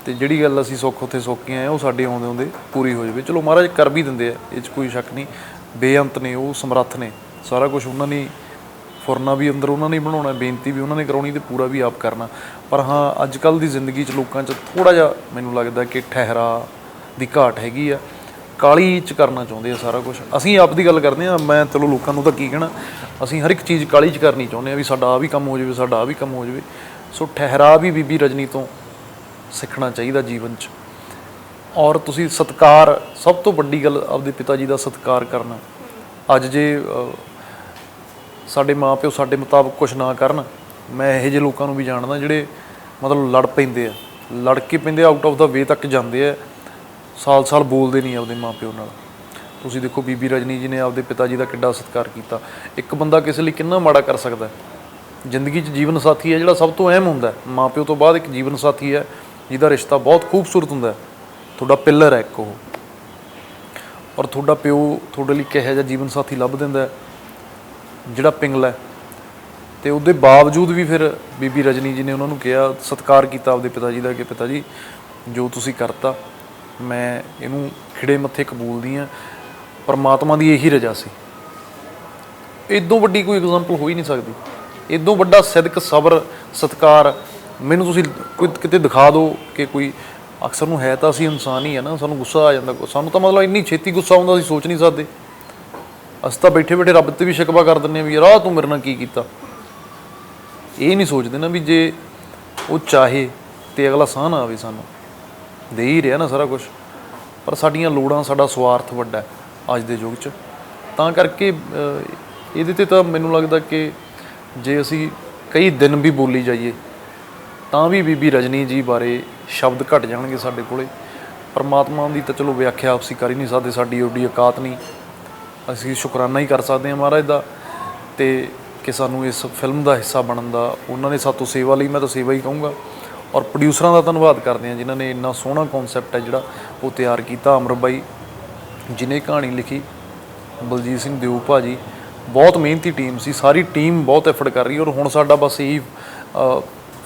ਤੇ ਜਿਹੜੀ ਗੱਲ ਅਸੀਂ ਸੁੱਖ ਉੱਥੇ ਸੁੱਖ ਕੇ ਆਏ ਉਹ ਸਾਡੇ ਆਉਂਦੇ ਆਉਂਦੇ ਪੂਰੀ ਹੋ ਜਾਵੇ। ਚਲੋ ਮਹਾਰਾਜ ਕਰ ਵੀ ਦਿੰਦੇ ਆ, ਇਹ 'ਚ ਕੋਈ ਸ਼ੱਕ ਨਹੀਂ। ਬੇਅੰਤ ਨੇ, ਉਹ ਸਮਰੱਥ ਨੇ। ਸਾਰਾ ਕੁਝ ਉਹਨਾਂ ਨੇ, ਫੁਰਨਾ ਵੀ ਅੰਦਰ ਉਹਨਾਂ ਨੇ ਬਣਾਉਣਾ, ਬੇਨਤੀ ਵੀ ਉਹਨਾਂ ਨੇ ਕਰਾਉਣੀ ਤੇ ਪੂਰਾ ਵੀ ਆਪ ਕਰਨਾ। ਪਰ ਹਾਂ ਅੱਜ ਕੱਲ ਦੀ ਜ਼ਿੰਦਗੀ 'ਚ ਲੋਕਾਂ 'ਚ ਥੋੜਾ ਜਿਹਾ ਮੈਨੂੰ ਲੱਗਦਾ ਕਿ ਠਹਿਰਾ ਦੀ ਘਾਟ ਹੈਗੀ ਆ। ਕਾਲੀ ਚ ਕਰਨਾ ਚਾਹੁੰਦੇ ਆ ਸਾਰਾ ਕੁਝ ਅਸੀਂ ਆਪ ਦੀ ਗੱਲ ਕਰਦੇ ਆ ਮੈਂ ਚਲੋ ਲੋਕਾਂ ਨੂੰ ਤਾਂ ਕੀ ਕਹਿਣਾ ਅਸੀਂ ਹਰ ਇੱਕ ਚੀਜ਼ ਕਾਲੀ ਚ ਕਰਨੀ ਚਾਹੁੰਦੇ ਆ ਵੀ ਸਾਡਾ ਆ ਵੀ ਕੰਮ ਹੋ ਜਾਵੇ ਸਾਡਾ ਆ ਵੀ ਕੰਮ ਹੋ ਜਾਵੇ। ਸੋ ਠਹਿਰਾ ਵੀ ਬੀਬੀ ਰਜਨੀ ਤੋਂ ਸਿੱਖਣਾ ਚਾਹੀਦਾ ਜੀਵਨ ਚ। ਔਰ ਤੁਸੀਂ ਸਤਕਾਰ ਸਭ ਤੋਂ ਵੱਡੀ ਗੱਲ ਆਪਦੇ ਪਿਤਾ ਜੀ ਦਾ ਸਤਕਾਰ ਕਰਨਾ। ਅੱਜ ਜੇ ਅਹ, ਸਾਡੇ ਮਾਪਿਓ ਸਾਡੇ ਮੁਤਾਬਕ ਕੁਝ ਨਾ ਕਰਨ ਮੈਂ ਇਹੋ ਜਿਹੇ ਲੋਕਾਂ ਨੂੰ ਵੀ ਜਾਣਦਾ ਜਿਹੜੇ ਮਤਲਬ ਲੜ ਪੈਂਦੇ ਆ। ਲੜ ਕੇ ਪੈਂਦੇ ਆਊਟ ਆਫ ਦਾ ਵੇ ਤੱਕ ਜਾਂਦੇ ਆ। ਸਾਲ-ਸਾਲ ਬੋਲਦੇ ਨਹੀਂ ਆਪਦੇ ਮਾਪਿਓ ਨਾਲ। ਤੁਸੀਂ ਦੇਖੋ ਬੀਬੀ ਰਜਨੀ ਜੀ ਨੇ ਆਪਦੇ ਪਿਤਾ ਜੀ ਦਾ ਕਿੱਡਾ ਸਤਿਕਾਰ ਕੀਤਾ। ਇੱਕ ਬੰਦਾ ਕਿਸੇ ਲਈ ਕਿੰਨਾ ਮਾੜਾ ਕਰ ਸਕਦਾ ਹੈ? ਜ਼ਿੰਦਗੀ 'ਚ ਜੀਵਨ ਸਾਥੀ ਹੈ ਜਿਹੜਾ ਸਭ ਤੋਂ ਅਹਿਮ ਹੁੰਦਾ ਹੈ। ਮਾਪਿਓ ਤੋਂ ਬਾਅਦ ਇੱਕ ਜੀਵਨ ਸਾਥੀ ਹੈ, ਜਿਹਦਾ ਰਿਸ਼ਤਾ ਬਹੁਤ ਖੂਬਸੂਰਤ ਹੁੰਦਾ ਹੈ। ਤੁਹਾਡਾ ਪਿੱਲਰ ਹੈ ਇੱਕ ਉਹ। ਔਰ ਤੁਹਾਡਾ ਪਿਓ ਤੁਹਾਡੇ ਲਈ ਕਿਹੋ ਜਿਹਾ ਜੀਵਨ ਸਾਥੀ ਲੱਭ ਦਿੰਦਾ ਜਿਹੜਾ ਪਿੰਗਲਾ ਹੈ। ਤੇ ਉਹਦੇ ਬਾਵਜੂਦ ਵੀ ਫਿਰ ਬੀਬੀ ਰਜਨੀ ਜੀ ਨੇ ਉਹਨਾਂ ਨੂੰ ਕਿਹਾ, ਸਤਿਕਾਰ ਕੀਤਾ ਆਪਦੇ ਪਿਤਾ ਜੀ ਦਾ ਕਿ ਪਿਤਾ ਜੀ, ਜੋ ਤੁਸੀਂ ਕਰਤਾ ਮੈਂ ਇਹਨੂੰ ਖਿੜੇ ਮੱਥੇ ਕਬੂਲਦੀ ਆ ਪਰਮਾਤਮਾ ਦੀ ਇਹੀ ਰਜ਼ਾ ਸੀ। ਇਦੋਂ ਵੱਡੀ ਕੋਈ ਐਗਜ਼ਾਮਪਲ ਹੋ ਹੀ ਨਹੀਂ ਸਕਦੀ। ਇਦੋਂ ਵੱਡਾ ਸਿਦਕ, ਸਬਰ, ਸਤਕਾਰ, ਮੈਨੂੰ ਤੁਸੀਂ ਕੋਈ ਕਿਤੇ ਦਿਖਾ ਦਿਓ ਕਿ ਕੋਈ ਅਕਸਰ ਨੂੰ ਹੈ ਤਾਂ ਅਸੀਂ ਇਨਸਾਨ ਹੀ ਆ ਨਾ, ਸਾਨੂੰ ਗੁੱਸਾ ਆ ਜਾਂਦਾ। ਸਾਨੂੰ ਤਾਂ ਮਤਲਬ ਇੰਨੀ ਛੇਤੀ ਗੁੱਸਾ ਆਉਂਦਾ ਅਸੀਂ ਸੋਚ ਨਹੀਂ ਸਕਦੇ। ਅਸੀਂ ਤਾਂ ਬੈਠੇ ਬੈਠੇ ਰੱਬ ਤੇ ਵੀ ਸ਼ਿਕਵਾ ਕਰ ਦਿੰਦੇ ਆ ਵੀ ਯਾਰ ਤੂੰ ਮੇਰੇ ਨਾਲ ਕੀ ਕੀਤਾ। ਇਹ ਨਹੀਂ ਸੋਚਦੇ ਨਾ ਵੀ ਜੇ ਉਹ ਚਾਹੇ ਤੇ ਅਗਲਾ ਸਾਹ ਨਾ ਆਵੇ ਸਾਨੂੰ। ਦੇ ਹੀ ਰਿਹਾ ਨਾ ਸਾਰਾ ਕੁਝ ਪਰ ਸਾਡੀਆਂ ਲੋੜਾਂ, ਸਾਡਾ ਸਵਾਰਥ ਵੱਡਾ ਹੈ ਅੱਜ ਦੇ ਯੁੱਗ 'ਚ। ਤਾਂ ਕਰਕੇ ਇਹਦੇ ਤੇ ਤਾਂ ਮੈਨੂੰ ਲੱਗਦਾ ਕਿ ਜੇ ਅਸੀਂ ਕਈ ਦਿਨ ਵੀ ਬੋਲੀ ਜਾਈਏ, ਤਾਂ ਵੀ ਬੀਬੀ ਰਜਨੀ ਜੀ ਬਾਰੇ ਸ਼ਬਦ ਘਟ ਜਾਣਗੇ ਸਾਡੇ ਕੋਲੇ। ਪਰਮਾਤਮਾ ਦੀ ਤਾਂ ਚਲੋ ਵਿਆਖਿਆ ਆਪਸੀ ਕਰ ਹੀ ਨਹੀਂ ਸਕਦੇ, ਸਾਡੀ ਓਡੀ ਔਕਾਤ ਨਹੀਂ। ਅਸੀਂ ਸ਼ੁਕਰਾਨਾ ਹੀ ਕਰ ਸਕਦੇ ਹਾਂ ਮਹਾਰਾਜ ਦਾ। ਤੇ ਕਿ ਸਾਨੂੰ ਇਸ ਫਿਲਮ ਦਾ ਹਿੱਸਾ ਬਣਨ ਦਾ, ਉਹਨਾਂ ਨੇ ਸਾਤੋਂ ਸੇਵਾ ਲਈ, ਮੈਂ ਤਾਂ ਸੇਵਾ ਹੀ ਕਹੂੰਗਾ। ਔਰ ਪ੍ਰੋਡਿਊਸਰਾਂ ਦਾ ਧੰਨਵਾਦ ਕਰਦੇ ਹਾਂ ਜਿਨ੍ਹਾਂ ਨੇ ਇੰਨਾ ਸੋਹਣਾ ਕਨਸੈਪਟ ਹੈ ਜਿਹੜਾ ਉਹ ਤਿਆਰ ਕੀਤਾ। ਅਮਰ ਬਾਈ, ਜਿਨੇ ਕਹਾਣੀ ਲਿਖੀ, ਬਲਜੀਤ ਸਿੰਘ ਦਿਓ ਭਾਜੀ, ਬਹੁਤ ਮਿਹਨਤੀ ਟੀਮ ਸੀ, ਸਾਰੀ ਟੀਮ ਬਹੁਤ ਐਫਰਟ ਕਰ ਰਹੀ ਔਰ ਹੁਣ ਸਾਡਾ ਬਸ ਇਹੀ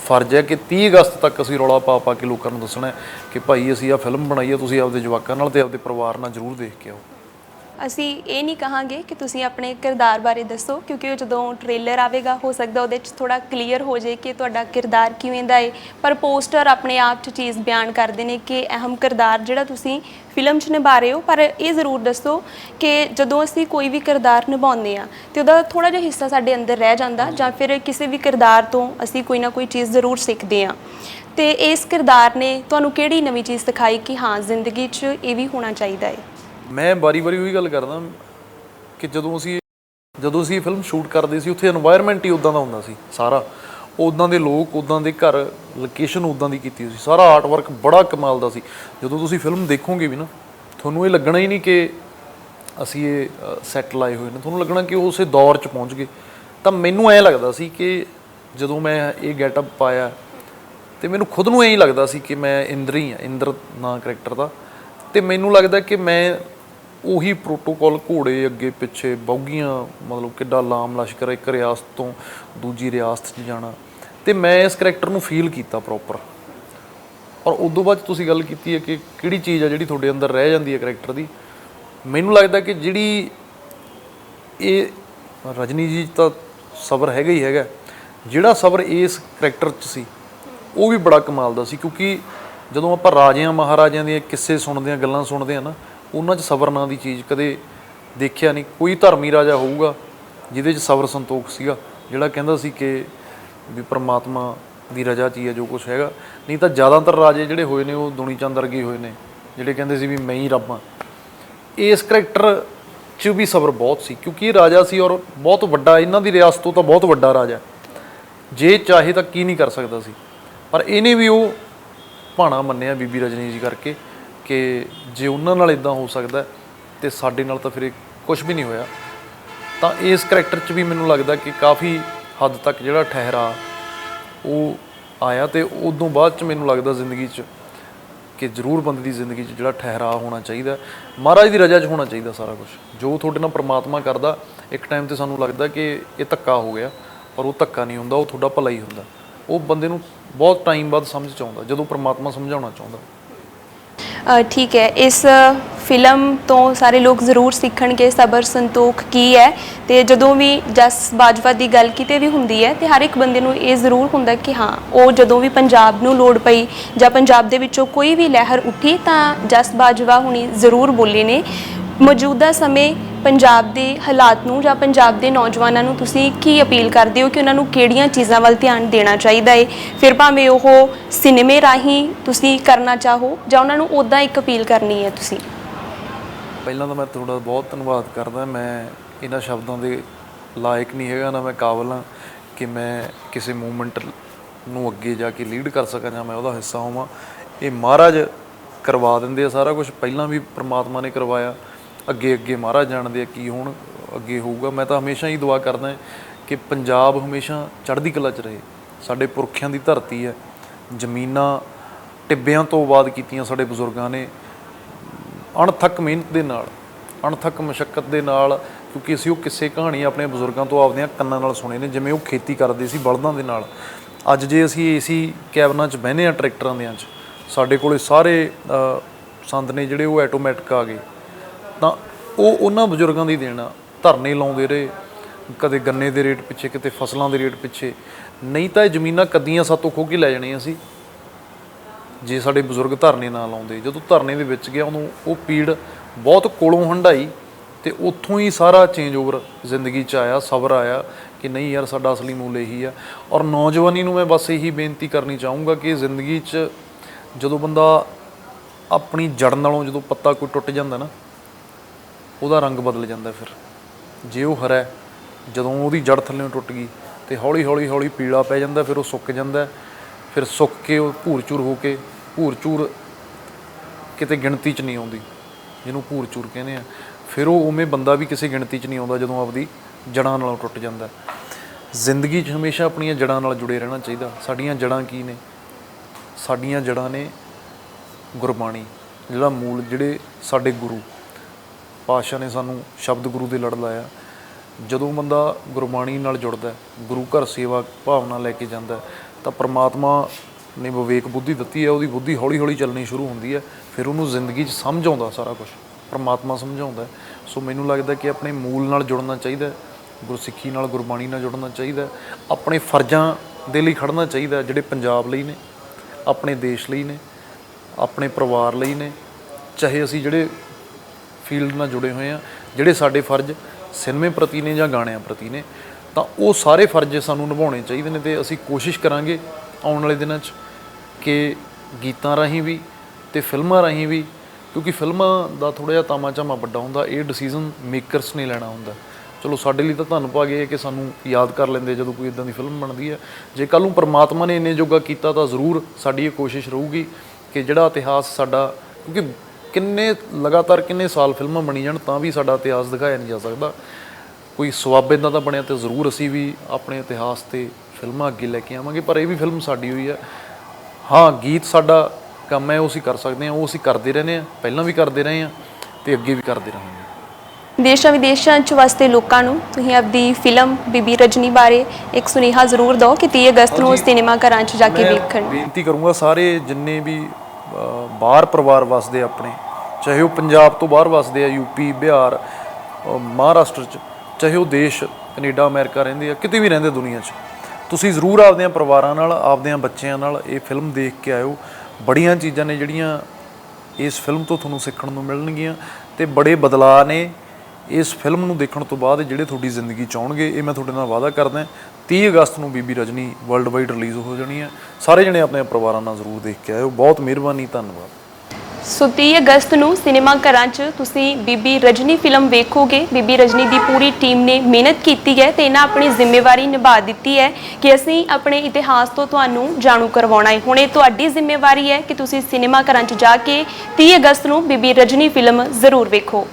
ਫਰਜ਼ ਹੈ ਕਿ 30 ਅਗਸਤ ਤੱਕ ਅਸੀਂ ਰੌਲਾ ਪਾ ਪਾ ਕੇ ਲੋਕਾਂ ਨੂੰ ਦੱਸਣਾ ਹੈ ਕਿ ਭਾਈ ਅਸੀਂ ਆ ਫਿਲਮ ਬਣਾਈ ਹੈ, ਤੁਸੀਂ ਆਪਦੇ ਜਵਾਕਾਂ ਨਾਲ ਤੇ ਆਪਦੇ ਪਰਿਵਾਰ ਨਾਲ ਜ਼ਰੂਰ ਦੇਖ ਕੇ ਆਓ। ਅਸੀਂ ਇਹ ਨਹੀਂ ਕਹਾਂਗੇ ਕਿ ਤੁਸੀਂ ਆਪਣੇ ਕਿਰਦਾਰ ਬਾਰੇ ਦੱਸੋ, ਕਿਉਂਕਿ ਉਹ ਜਦੋਂ ਟ੍ਰੇਲਰ ਆਵੇਗਾ, ਹੋ ਸਕਦਾ ਉਹਦੇ 'ਚ ਥੋੜਾ ਕਲੀਅਰ ਹੋ ਜਾਏ ਕਿ ਤੁਹਾਡਾ ਕਿਰਦਾਰ ਕਿਵੇਂ ਦਾ ਹੈ ਪਰ ਪੋਸਟਰ ਆਪਣੇ ਆਪ 'ਚ ਚੀਜ਼ ਬਿਆਨ ਕਰਦੇ ਨੇ ਕਿ ਅਹਿਮ ਕਿਰਦਾਰ ਜਿਹੜਾ ਤੁਸੀਂ ਫਿਲਮ 'ਚ ਨਿਭਾ ਰਹੇ ਹੋ। ਪਰ ਇਹ ਜ਼ਰੂਰ ਦੱਸੋ ਕਿ ਜਦੋਂ ਅਸੀਂ ਕੋਈ ਵੀ ਕਿਰਦਾਰ ਨਿਭਾਉਂਦੇ ਆ ਤੇ ਉਹਦਾ ਥੋੜਾ ਜਿਹਾ ਹਿੱਸਾ ਸਾਡੇ ਅੰਦਰ ਰਹਿ ਜਾਂਦਾ, ਜਾਂ ਫਿਰ ਕਿਸੇ ਵੀ ਕਿਰਦਾਰ ਤੋਂ ਅਸੀਂ ਕੋਈ ਨਾ ਕੋਈ ਚੀਜ਼ ਜ਼ਰੂਰ ਸਿੱਖਦੇ ਆ ਤੇ ਇਸ ਕਿਰਦਾਰ ਨੇ ਤੁਹਾਨੂੰ ਕਿਹੜੀ ਨਵੀਂ ਚੀਜ਼ ਸਿਖਾਈ ਕਿ ਹਾਂ, ਜ਼ਿੰਦਗੀ 'ਚ ਇਹ ਵੀ ਹੋਣਾ ਚਾਹੀਦਾ ਹੈ ਮੈਂ ਬਾਰੀ-ਬਾਰੀ ਉਹੀ ਗੱਲ ਕਰਦਾ ਕਿ ਜਦੋਂ ਅਸੀਂ ਜਦੋਂ ਅਸੀਂ ਫਿਲਮ ਸ਼ੂਟ ਕਰਦੇ ਸੀ, ਉੱਥੇ এনवायरमेंट ਹੀ ਉਦਾਂ ਦਾ ਹੁੰਦਾ ਸੀ, ਸਾਰਾ। ਉਦਾਂ ਦੇ ਲੋਕ ਉਦਾਂ ਦੇ ਘਰ ਲੋਕੇਸ਼ਨ ਉਦਾਂ ਦੀ ਕੀਤੀ ਸੀ। ਸਾਰਾ ਆਰਟ ਵਰਕ ਬੜਾ ਕਮਾਲ ਦਾ ਸੀ। ਜਦੋਂ ਤੁਸੀਂ ਫਿਲਮ ਦੇਖੋਗੇ ਵੀ ਨਾ, ਤੁਹਾਨੂੰ ਇਹ ਲੱਗਣਾ ਹੀ ਨਹੀਂ ਕਿ ਅਸੀਂ ਇਹ ਸੈੱਟ ਲਾਏ ਹੋਏ ਨੇ। ਤੁਹਾਨੂੰ ਲੱਗਣਾ ਕਿ ਉਹ ਉਸੇ ਦੌਰ 'ਚ ਪਹੁੰਚ ਗਏ। ਤਾਂ ਮੈਨੂੰ ਐ ਲੱਗਦਾ ਸੀ ਕਿ ਜਦੋਂ ਮੈਂ ਇਹ ਗੈਟਅਪ ਪਾਇਆ, ਤੇ ਮੈਨੂੰ ਖੁਦ ਨੂੰ ਐਂ ਹੀ ਲੱਗਦਾ ਸੀ ਕਿ ਮੈਂ ਇੰਦਰ ਹੀ ਆ ਇੰਦਰ ਨਾਂ ਕਰੈਕਟਰ ਦਾ। ਤੇ ਮੈਨੂੰ ਲੱਗਦਾ ਕਿ ਮੈਂ ਉਹੀ ਪ੍ਰੋਟੋਕੋਲ ਘੋੜੇ ਅੱਗੇ ਪਿੱਛੇ ਬੌਗੀਆਂ ਮਤਲਬ ਕਿੱਡਾ ਲਾਮ ਲਸ਼ਕਰ ਇੱਕ ਰਿਆਸਤ ਤੋਂ ਦੂਜੀ ਰਿਆਸਤ 'ਚ ਜਾਣਾ। ਤੇ ਮੈਂ ਇਸ ਕਰੈਕਟਰ ਨੂੰ ਫੀਲ ਕੀਤਾ ਪ੍ਰੋਪਰ ਔਰ ਉਦੋਂ ਬਾਅਦ ਤੁਸੀਂ ਗੱਲ ਕੀਤੀ ਹੈ ਕਿ ਕਿਹੜੀ ਚੀਜ਼ ਆ ਜਿਹੜੀ ਤੁਹਾਡੇ ਅੰਦਰ ਰਹਿ ਜਾਂਦੀ ਹੈ ਕਰੈਕਟਰ ਦੀ। ਮੈਨੂੰ ਲੱਗਦਾ ਕਿ ਜਿਹੜੀ ਇਹ ਰਜਨੀ ਜੀ ਤਾਂ ਸਬਰ ਹੈਗਾ ਹੀ ਹੈਗਾ। ਜਿਹੜਾ ਸਬਰ ਇਸ ਕਰੈਕਟਰ 'ਚ ਸੀ, ਉਹ ਵੀ ਬੜਾ ਕਮਾਲ ਦਾ ਸੀ। ਕਿਉਂਕਿ ਜਦੋਂ ਆਪਾਂ ਰਾਜਿਆਂ ਮਹਾਰਾਜਿਆਂ ਦੀਆਂ ਕਿੱਸੇ ਸੁਣਦੇ ਆ ਗੱਲਾਂ ਸੁਣਦੇ ਆ ਨਾ ਉਹਨਾਂ 'ਚ ਸਬਰ ਨਾਂ ਦੀ ਚੀਜ਼ ਕਦੇ ਦੇਖਿਆ ਨਹੀਂ। ਕੋਈ ਧਰਮੀ ਰਾਜਾ ਹੋਊਗਾ ਜਿਹਦੇ 'ਚ ਸਬਰ ਸੰਤੋਖ ਸੀਗਾ, ਜਿਹੜਾ ਕਹਿੰਦਾ ਸੀ ਕਿ ਵੀ ਪ੍ਰਮਾਤਮਾ ਦੀ ਰਜ਼ਾ 'ਚ ਹੀ ਹੈ ਜੋ ਕੁਝ ਹੈਗਾ। ਨਹੀਂ ਤਾਂ ਜ਼ਿਆਦਾਤਰ ਰਾਜੇ ਜਿਹੜੇ ਹੋਏ ਨੇ ਉਹ ਦੁਨੀ ਚੰਦ ਵਰਗੇ ਹੋਏ ਨੇ, ਜਿਹੜੇ ਕਹਿੰਦੇ ਸੀ ਵੀ ਮੈਂ ਹੀ ਰੱਬ ਹਾਂ। ਇਸ ਕਰੈਕਟਰ 'ਚ ਵੀ ਸਬਰ ਬਹੁਤ ਸੀ, ਕਿਉਂਕਿ ਇਹ ਰਾਜਾ ਸੀ ਔਰ ਬਹੁਤ ਵੱਡਾ, ਇਹਨਾਂ ਦੀ ਰਿਆਸਤ ਤੋਂ ਤਾਂ ਬਹੁਤ ਵੱਡਾ ਰਾਜਾ ਜੇ ਚਾਹੇ ਤਾਂ ਕੀ ਨਹੀਂ ਕਰ ਸਕਦਾ ਸੀ। ਪਰ ਇਹਨੇ ਵੀ ਉਹ ਭਾਣਾ ਮੰਨਿਆ ਬੀਬੀ ਰਜਨੀ ਜੀ ਕਰਕੇ ਕਿ ਜੇ ਉਹਨਾਂ ਨਾਲ ਇਦਾਂ ਹੋ ਸਕਦਾ ਹੈ, ਤੇ ਸਾਡੇ ਨਾਲ ਤਾਂ ਫਿਰ ਇਹ ਕੁਝ ਵੀ ਨਹੀਂ ਹੋਇਆ। ਤਾਂ ਇਸ ਕਰੈਕਟਰ 'ਚ ਵੀ ਮੈਨੂੰ ਲੱਗਦਾ ਕਿ ਕਾਫੀ ਹੱਦ ਤੱਕ ਜਿਹੜਾ ਠਹਿਰਾ ਉਹ ਆਇਆ ਤੇ ਉਦੋਂ ਬਾਅਦ 'ਚ ਮੈਨੂੰ ਲੱਗਦਾ ਜ਼ਿੰਦਗੀ 'ਚ ਕਿ ਜ਼ਰੂਰ ਬੰਦੇ ਦੀ ਜ਼ਿੰਦਗੀ 'ਚ ਜਿਹੜਾ ਠਹਿਰਾ ਹੋਣਾ ਚਾਹੀਦਾ। ਮਹਾਰਾਜ ਦੀ ਰਜ਼ਾ 'ਚ ਹੋਣਾ ਚਾਹੀਦਾ ਸਾਰਾ ਕੁਝ ਜੋ ਤੁਹਾਡੇ ਨਾਲ ਪ੍ਰਮਾਤਮਾ ਕਰਦਾ ਇੱਕ ਟਾਈਮ ਤੇ ਸਾਨੂੰ ਲੱਗਦਾ ਕਿ ਇਹ ਧੱਕਾ ਹੋ ਗਿਆ ਪਰ ਉਹ ਧੱਕਾ ਨਹੀਂ ਹੁੰਦਾ ਉਹ ਤੁਹਾਡਾ ਭਲਾ ਹੀ ਹੁੰਦਾ। ਉਹ ਬੰਦੇ ਨੂੰ ਬਹੁਤ ਟਾਈਮ ਬਾਅਦ ਸਮਝ ਚ ਆਉਂਦਾ ਜਦੋਂ ਪ੍ਰਮਾਤਮਾ ਸਮਝਾਉਣਾ ਚਾਹੁੰਦਾ। ਠੀਕ ਹੈ, ਇਸ ਫਿਲਮ ਤੋਂ ਸਾਰੇ ਲੋਕ ਜ਼ਰੂਰ ਸਿੱਖਣਗੇ ਸਬਰ ਸੰਤੋਖ ਕੀ ਹੈ, ਤੇ ਜਦੋਂ ਵੀ ਜਸ ਬਾਜਵਾ ਦੀ ਗੱਲ ਕਿਤੇ ਵੀ ਹੁੰਦੀ ਹੈ, ਤੇ ਹਰ ਇੱਕ ਬੰਦੇ ਨੂੰ ਇਹ ਜ਼ਰੂਰ ਹੁੰਦਾ ਕਿ ਹਾਂ, ਉਹ ਜਦੋਂ ਵੀ ਪੰਜਾਬ ਨੂੰ ਲੋੜ ਪਈ ਜਾਂ ਪੰਜਾਬ ਦੇ ਵਿੱਚੋਂ ਕੋਈ ਵੀ ਲਹਿਰ ਉੱਠੀ ਤਾਂ ਜਸ ਬਾਜਵਾ ਹੁਣੀ ਜ਼ਰੂਰ ਬੋਲੇ ਨੇ। ਮੌਜੂਦਾ ਸਮੇਂ ਪੰਜਾਬ ਦੇ ਹਾਲਾਤ ਨੂੰ ਜਾਂ ਪੰਜਾਬ ਦੇ ਨੌਜਵਾਨਾਂ ਨੂੰ ਤੁਸੀਂ ਕੀ ਅਪੀਲ ਕਰਦੇ ਹੋ ਕਿ ਉਹਨਾਂ ਨੂੰ ਕਿਹੜੀਆਂ ਚੀਜ਼ਾਂ ਵੱਲ ਧਿਆਨ ਦੇਣਾ ਚਾਹੀਦਾ ਹੈ ਫਿਰ ਭਾਵੇਂ ਉਹ ਸਿਨੇਮੇ ਰਾਹੀਂ ਤੁਸੀਂ ਕਰਨਾ ਚਾਹੋ ਜਾਂ ਉਹਨਾਂ ਨੂੰ ਉਦਾਂ ਇੱਕ ਅਪੀਲ ਕਰਨੀ ਹੈ ਤੁਸੀਂ? ਪਹਿਲਾਂ ਤਾਂ ਮੈਂ ਤੁਹਾਡਾ ਬਹੁਤ ਧੰਨਵਾਦ ਕਰਦਾ। ਮੈਂ ਇਹਨਾਂ ਸ਼ਬਦਾਂ ਦੇ ਲਾਇਕ ਨਹੀਂ ਹੈਗਾ, ਨਾ ਮੈਂ ਕਾਬਲ ਹਾਂ ਕਿ ਮੈਂ ਕਿਸੇ ਮੂਵਮੈਂਟ ਨੂੰ ਅੱਗੇ ਜਾ ਕੇ ਲੀਡ ਕਰ ਸਕਾਂ ਜਾਂ ਮੈਂ ਉਹਦਾ ਹਿੱਸਾ ਹੋਵਾਂ। ਇਹ ਮਹਾਰਾਜ ਕਰਵਾ ਦਿੰਦੇ ਆ ਸਾਰਾ ਕੁਝ ਪਹਿਲਾਂ ਵੀ ਪ੍ਰਮਾਤਮਾ ਨੇ ਕਰਵਾਇਆ। ਅੱਗੇ ਅੱਗੇ ਮਹਾਰਾਜ ਜਾਣਦੇ ਆ ਕੀ ਹੁਣ ਅੱਗੇ ਹੋਊਗਾ। ਮੈਂ ਤਾਂ ਹਮੇਸ਼ਾ ਹੀ ਦੁਆ ਕਰਦਾ ਕਿ ਪੰਜਾਬ ਹਮੇਸ਼ਾ ਚੜ੍ਹਦੀ ਕਲਾ 'ਚ ਰਹੇ। ਸਾਡੇ ਪੁਰਖਿਆਂ ਦੀ ਧਰਤੀ ਹੈ। ਜ਼ਮੀਨਾਂ ਟਿੱਬਿਆਂ ਤੋਂ ਬਾਅਦ ਕੀਤੀਆਂ ਸਾਡੇ ਬਜ਼ੁਰਗਾਂ ਨੇ। ਅਣਥੱਕ ਮਿਹਨਤ ਦੇ ਨਾਲ, ਅਣਥੱਕ ਮਸ਼ੱਕਤ ਦੇ ਨਾਲ, ਕਿਉਂਕਿ ਅਸੀਂ ਉਹ ਕਿਸੇ ਕਹਾਣੀ ਆਪਣੇ ਬਜ਼ੁਰਗਾਂ ਤੋਂ ਆਪਦਿਆਂ ਕੰਨਾਂ ਨਾਲ ਸੁਣੇ ਨੇ, ਜਿਵੇਂ ਉਹ ਖੇਤੀ ਕਰਦੇ ਸੀ ਬਲਦਾਂ ਦੇ ਨਾਲ। ਅੱਜ ਜੇ ਅਸੀਂ ਏਸੀ ਕੈਬਨਾਂ 'ਚ ਬਹਿਨੇ ਆ ਟਰੈਕਟਰਾਂ ਦੇ 'ਚ, ਸਾਡੇ ਕੋਲੇ ਸਾਰੇ ਸੰਦ ਨੇ ਜਿਹੜੇ ਉਹ ਆਟੋਮੈਟਿਕ ਆ ਗਏ। ਤਾਂ ਉਹ ਉਹਨਾਂ ਬਜ਼ੁਰਗਾਂ ਦੀ ਦੇਣਾ ਧਰਨੇ ਲਾਉਂਦੇ ਰਹੇ, ਕਦੇ ਗੰਨੇ ਦੇ ਰੇਟ ਪਿੱਛੇ ਕਿਤੇ ਫਸਲਾਂ ਦੇ ਰੇਟ ਪਿੱਛੇ। ਨਹੀਂ ਤਾਂ ਇਹ ਜ਼ਮੀਨਾਂ ਕੱਦੀਆਂ ਸਾਤੋਂ ਖੋਹ ਕੇ ਲੈ ਜਾਣੀਆਂ ਸੀ। ਜੇ ਸਾਡੇ ਬਜ਼ੁਰਗ ਧਰਨੇ ਨਾ ਲਾਉਂਦੇ, ਜਦੋਂ ਧਰਨੇ ਦੇ ਵਿੱਚ ਗਿਆ, ਉਹਨੂੰ ਉਹ ਪੀੜ ਬਹੁਤ ਕੋਲੋਂ ਹੰਡਾਈ ਤੇ ਉੱਥੋਂ ਹੀ ਸਾਰਾ ਚੇਂਜ ਓਵਰ ਜ਼ਿੰਦਗੀ 'ਚ ਆਇਆ, ਸਬਰ ਆਇਆ ਕਿ ਨਹੀਂ ਯਾਰ, ਸਾਡਾ ਅਸਲੀ ਮੂਲ ਇਹੀ ਆ। ਔਰ ਨੌਜਵਾਨੀ ਨੂੰ ਮੈਂ ਬਸ ਇਹੀ ਬੇਨਤੀ ਕਰਨੀ ਚਾਹੂੰਗਾ ਕਿ ਜ਼ਿੰਦਗੀ 'ਚ ਜਦੋਂ ਬੰਦਾ ਆਪਣੀ ਜੜ ਨਾਲੋਂ ਜਦੋਂ ਪੱਤਾ ਕੋਈ ਟੁੱਟ ਜਾਂਦਾ ਨਾ ਉਹਦਾ ਰੰਗ ਬਦਲ ਜਾਂਦਾ ਫਿਰ। ਜੇ ਉਹ ਹਰਾ, ਜਦੋਂ ਉਹਦੀ ਜੜ ਥੱਲੇੋਂ ਟੁੱਟ ਗਈ ਤੇ ਹੌਲੀ ਹੌਲੀ ਹੌਲੀ ਪੀਲਾ ਪੈ ਜਾਂਦਾ, ਫਿਰ ਉਹ ਸੁੱਕ ਜਾਂਦਾ, ਫਿਰ ਸੁੱਕ ਕੇ ਉਹ ਭੂਰ-ਚੂਰ ਹੋ ਕੇ, ਭੂਰ-ਚੂਰ ਕਿਤੇ ਗਿਣਤੀ 'ਚ ਨਹੀਂ ਆਉਂਦੀ, ਜਿਹਨੂੰ ਭੂਰ-ਚੂਰ ਕਹਿੰਦੇ ਆ। ਫਿਰ ਉਹ ਉਵੇਂ ਬੰਦਾ ਵੀ ਕਿਸੇ ਗਿਣਤੀ 'ਚ ਨਹੀਂ ਆਉਂਦਾ, ਜਦੋਂ ਆਪਦੀ ਜੜਾਂ ਨਾਲੋਂ ਟੁੱਟ ਜਾਂਦਾ। ਜ਼ਿੰਦਗੀ 'ਚ ਹਮੇਸ਼ਾ ਆਪਣੀਆਂ ਜੜਾਂ ਨਾਲ ਜੁੜੇ ਰਹਿਣਾ ਚਾਹੀਦਾ। ਸਾਡੀਆਂ ਜੜਾਂ ਕੀ ਨੇ? ਸਾਡੀਆਂ ਜੜਾਂ ਨੇ ਗੁਰਬਾਣੀ, ਜਿਹੜਾ ਮੂਲ, ਜਿਹੜੇ ਸਾਡੇ ਗੁਰੂ। ਪਾਤਸ਼ਾਹ ਨੇ ਸਾਨੂੰ ਸ਼ਬਦ ਗੁਰੂ ਦੇ ਲੜ ਲਾਇਆ। ਜਦੋਂ ਬੰਦਾ ਗੁਰਬਾਣੀ ਨਾਲ ਜੁੜਦਾ ਗੁਰੂ ਘਰ ਸੇਵਾ ਭਾਵਨਾ ਲੈ ਕੇ ਜਾਂਦਾ ਤਾਂ ਪ੍ਰਮਾਤਮਾ ਨੇ ਵਿਵੇਕ ਬੁੱਧੀ ਦਿੱਤੀ ਹੈ, ਉਹਦੀ ਬੁੱਧੀ ਹੌਲੀ ਹੌਲੀ ਚੱਲਣੀ ਸ਼ੁਰੂ ਹੁੰਦੀ ਹੈ, ਫਿਰ ਉਹਨੂੰ ਜ਼ਿੰਦਗੀ 'ਚ ਸਮਝ ਆਉਂਦਾ ਸਾਰਾ ਕੁਝ ਪ੍ਰਮਾਤਮਾ ਸਮਝਾਉਂਦਾ ਸੋ ਮੈਨੂੰ ਲੱਗਦਾ ਕਿ ਆਪਣੇ ਮੂਲ ਨਾਲ ਜੁੜਨਾ ਚਾਹੀਦਾ ਗੁਰਸਿੱਖੀ ਨਾਲ, ਗੁਰਬਾਣੀ ਨਾਲ ਜੁੜਨਾ ਚਾਹੀਦਾ ਆਪਣੇ ਫਰਜ਼ਾਂ ਦੇ ਲਈ ਖੜਨਾ ਚਾਹੀਦਾ ਜਿਹੜੇ ਪੰਜਾਬ ਲਈ ਨੇ, ਆਪਣੇ ਦੇਸ਼ ਲਈ ਨੇ, ਆਪਣੇ ਪਰਿਵਾਰ ਲਈ ਨੇ, ਚਾਹੇ ਅਸੀਂ ਜਿਹੜੇ ਫੀਲਡ ਨਾਲ ਜੁੜੇ ਹੋਏ ਆ, ਜਿਹੜੇ ਸਾਡੇ ਫਰਜ਼ ਸਿਨੇਮੇ ਪ੍ਰਤੀ ਨੇ ਜਾਂ ਗਾਣਿਆਂ ਪ੍ਰਤੀ ਨੇ, ਤਾਂ ਉਹ ਸਾਰੇ ਫਰਜ਼ ਸਾਨੂੰ ਨਿਭਾਉਣੇ ਚਾਹੀਦੇ ਨੇ ਤੇ ਅਸੀਂ ਕੋਸ਼ਿਸ਼ ਕਰਾਂਗੇ ਆਉਣ ਵਾਲੇ ਦਿਨਾਂ 'ਚ ਕਿ ਗੀਤਾਂ ਰਾਹੀਂ ਵੀ ਤੇ ਫਿਲਮਾਂ ਰਾਹੀਂ ਵੀ, ਕਿਉਂਕਿ ਫਿਲਮਾਂ ਦਾ ਥੋੜਾ ਜਿਹਾ ਤਾਮਾ ਝਾਮਾ ਵੱਡਾ ਹੁੰਦਾ, ਇਹ ਡਿਸੀਜਨ ਮੇਕਰਸ ਨੇ ਲੈਣਾ ਹੁੰਦਾ। ਚਲੋ ਸਾਡੇ ਲਈ ਤਾਂ ਧੰਨ ਭਾਗ ਇਹ ਹੈ ਕਿ ਸਾਨੂੰ ਯਾਦ ਕਰ ਲੈਂਦੇ ਜਦੋਂ ਕੋਈ ਇਦਾਂ ਦੀ ਫਿਲਮ ਬਣਦੀ ਹੈ। ਜੇ ਕੱਲ ਨੂੰ ਪਰਮਾਤਮਾ ਨੇ ਇੰਨੇ ਜੋਗਾ ਕੀਤਾ ਤਾਂ ਜ਼ਰੂਰ ਸਾਡੀ ਇਹ ਕੋਸ਼ਿਸ਼ ਰਹੂਗੀ ਕਿ ਜਿਹੜਾ ਇਤਿਹਾਸ ਸਾਡਾ, ਕਿਉਂਕਿ ਕਿੰਨੇ ਲਗਾਤਾਰ ਕਿੰਨੇ ਸਾਲ ਫਿਲਮਾਂ ਬਣੀ ਜਾਣ ਤਾਂ ਵੀ ਸਾਡਾ ਇਤਿਹਾਸ ਦਿਖਾਇਆ ਨਹੀਂ ਜਾ ਸਕਦਾ। ਕੋਈ ਸਵਾਬ ਇਦਾਂ ਦਾ ਬਣਿਆ ਤੇ ਜ਼ਰੂਰ ਅਸੀਂ ਵੀ ਆਪਣੇ ਇਤਿਹਾਸ ਤੇ ਫਿਲਮਾਂ ਅੱਗੇ ਲੈ ਕੇ ਆਵਾਂਗੇ ਪਰ ਇਹ ਵੀ ਫਿਲਮ ਸਾਡੀ ਹੋਈ ਹੈ ਹਾਂ ਗੀਤ ਸਾਡਾ ਕੰਮ ਹੈ ਉਹ ਅਸੀਂ ਕਰ ਸਕਦੇ ਹਾਂ ਉਹ ਅਸੀਂ ਕਰਦੇ ਰਹਿੰਦੇ ਹਾਂ ਪਹਿਲਾਂ ਵੀ ਕਰਦੇ ਰਹੇ ਹਾਂ ਤੇ ਅੱਗੇ ਵੀ ਕਰਦੇ ਰਹਾਂਗੇ। ਦੇਸ਼ਾਂ ਵਿਦੇਸ਼ਾਂ ਚ ਵਸਦੇ ਲੋਕਾਂ ਨੂੰ ਤੁਸੀਂ ਆਪਦੀ ਫਿਲਮ ਬੀਬੀ ਰਜਨੀ ਬਾਰੇ ਇੱਕ ਸੁਨੇਹਾ ਜ਼ਰੂਰ ਦਿਓ ਕਿ 30 ਅਗਸਤ ਨੂੰ ਸਿਨੇਮਾ ਘਰਾਂ 'ਚ ਜਾ ਕੇ ਵੇਖਣ। ਬੇਨਤੀ ਕਰੂੰਗਾ ਸਾਰੇ ਜਿੰਨੇ ਵੀ ਬਾਹਰ ਪਰਿਵਾਰ ਵਸਦੇ ਆਪਣੇ, ਚਾਹੇ ਉਹ ਪੰਜਾਬ ਤੋਂ ਬਾਹਰ ਵਸਦੇ ਆ ਯੂਪੀ ਬਿਹਾਰ ਮਹਾਰਾਸ਼ਟਰ ਚ, ਚਾਹੇ ਉਹ ਦੇਸ਼, ਕੈਨੇਡਾ, ਅਮਰੀਕਾ ਰਹਿੰਦੇ ਆ, ਕਿਤੇ ਵੀ ਰਹਿੰਦੇ ਦੁਨੀਆ 'ਚ। ਤੁਸੀਂ ਜ਼ਰੂਰ ਆਪਦਿਆਂ ਪਰਿਵਾਰਾਂ ਨਾਲ, ਆਪਦਿਆਂ ਬੱਚਿਆਂ ਨਾਲ ਇਹ ਫਿਲਮ ਦੇਖ ਕੇ ਆਇਓ। ਬੜੀਆਂ ਚੀਜ਼ਾਂ ਨੇ ਜਿਹੜੀਆਂ ਇਸ ਫਿਲਮ ਤੋਂ ਤੁਹਾਨੂੰ ਸਿੱਖਣ ਨੂੰ ਮਿਲਣਗੀਆਂ ਤੇ ਬੜੇ ਬਦਲਾਅ ਨੇ ਇਸ ਫਿਲਮ ਨੂੰ ਦੇਖਣ ਤੋਂ ਬਾਅਦ ਜਿਹੜੇ ਤੁਹਾਡੀ ਜ਼ਿੰਦਗੀ ਚ ਆਉਣਗੇ, ਇਹ ਮੈਂ ਤੁਹਾਡੇ ਨਾਲ ਵਾਅਦਾ ਕਰਦਾ। 30 ਅਗਸਤ ਨੂੰ ਬੀਬੀ ਰਜਨੀ ਵਰਲਡ ਵਾਈਡ ਰਿਲੀਜ਼ ਹੋ ਜਾਣੀ ਹੈ। ਸਾਰੇ ਜਣੇ ਆਪਣੇ ਪਰਿਵਾਰਾਂ ਨਾਲ ਜ਼ਰੂਰ ਦੇਖ ਕੇ ਆਇਓ। ਬਹੁਤ ਮਿਹਰਬਾਨੀ, ਧੰਨਵਾਦ। ਸੋ 30 ਅਗਸਤ ਨੂੰ ਸਿਨੇਮਾ ਘਰਾਂ 'ਚ ਤੁਸੀਂ ਬੀਬੀ ਰਜਨੀ ਫਿਲਮ ਵੇਖੋਗੇ। ਬੀਬੀ ਰਜਨੀ ਦੀ ਪੂਰੀ ਟੀਮ ਨੇ ਮਿਹਨਤ ਕੀਤੀ ਹੈ ਤੇ ਇਹਨਾਂ ਆਪਣੀ ਜ਼ਿੰਮੇਵਾਰੀ ਨਿਭਾ ਦਿੱਤੀ ਹੈ ਕਿ ਅਸੀਂ ਆਪਣੇ ਇਤਿਹਾਸ ਤੋਂ ਤੁਹਾਨੂੰ ਜਾਣੂ ਕਰਵਾਉਣਾ ਹੈ। ਹੁਣ ਇਹ ਤੁਹਾਡੀ ਜ਼ਿੰਮੇਵਾਰੀ ਹੈ ਕਿ ਤੁਸੀਂ ਸਿਨੇਮਾ ਘਰਾਂ 'ਚ ਜਾ ਕੇ 30 ਅਗਸਤ ਨੂੰ ਬੀਬੀ ਰਜਨੀ ਫਿਲਮ ਜ਼ਰੂਰ ਵੇਖੋ।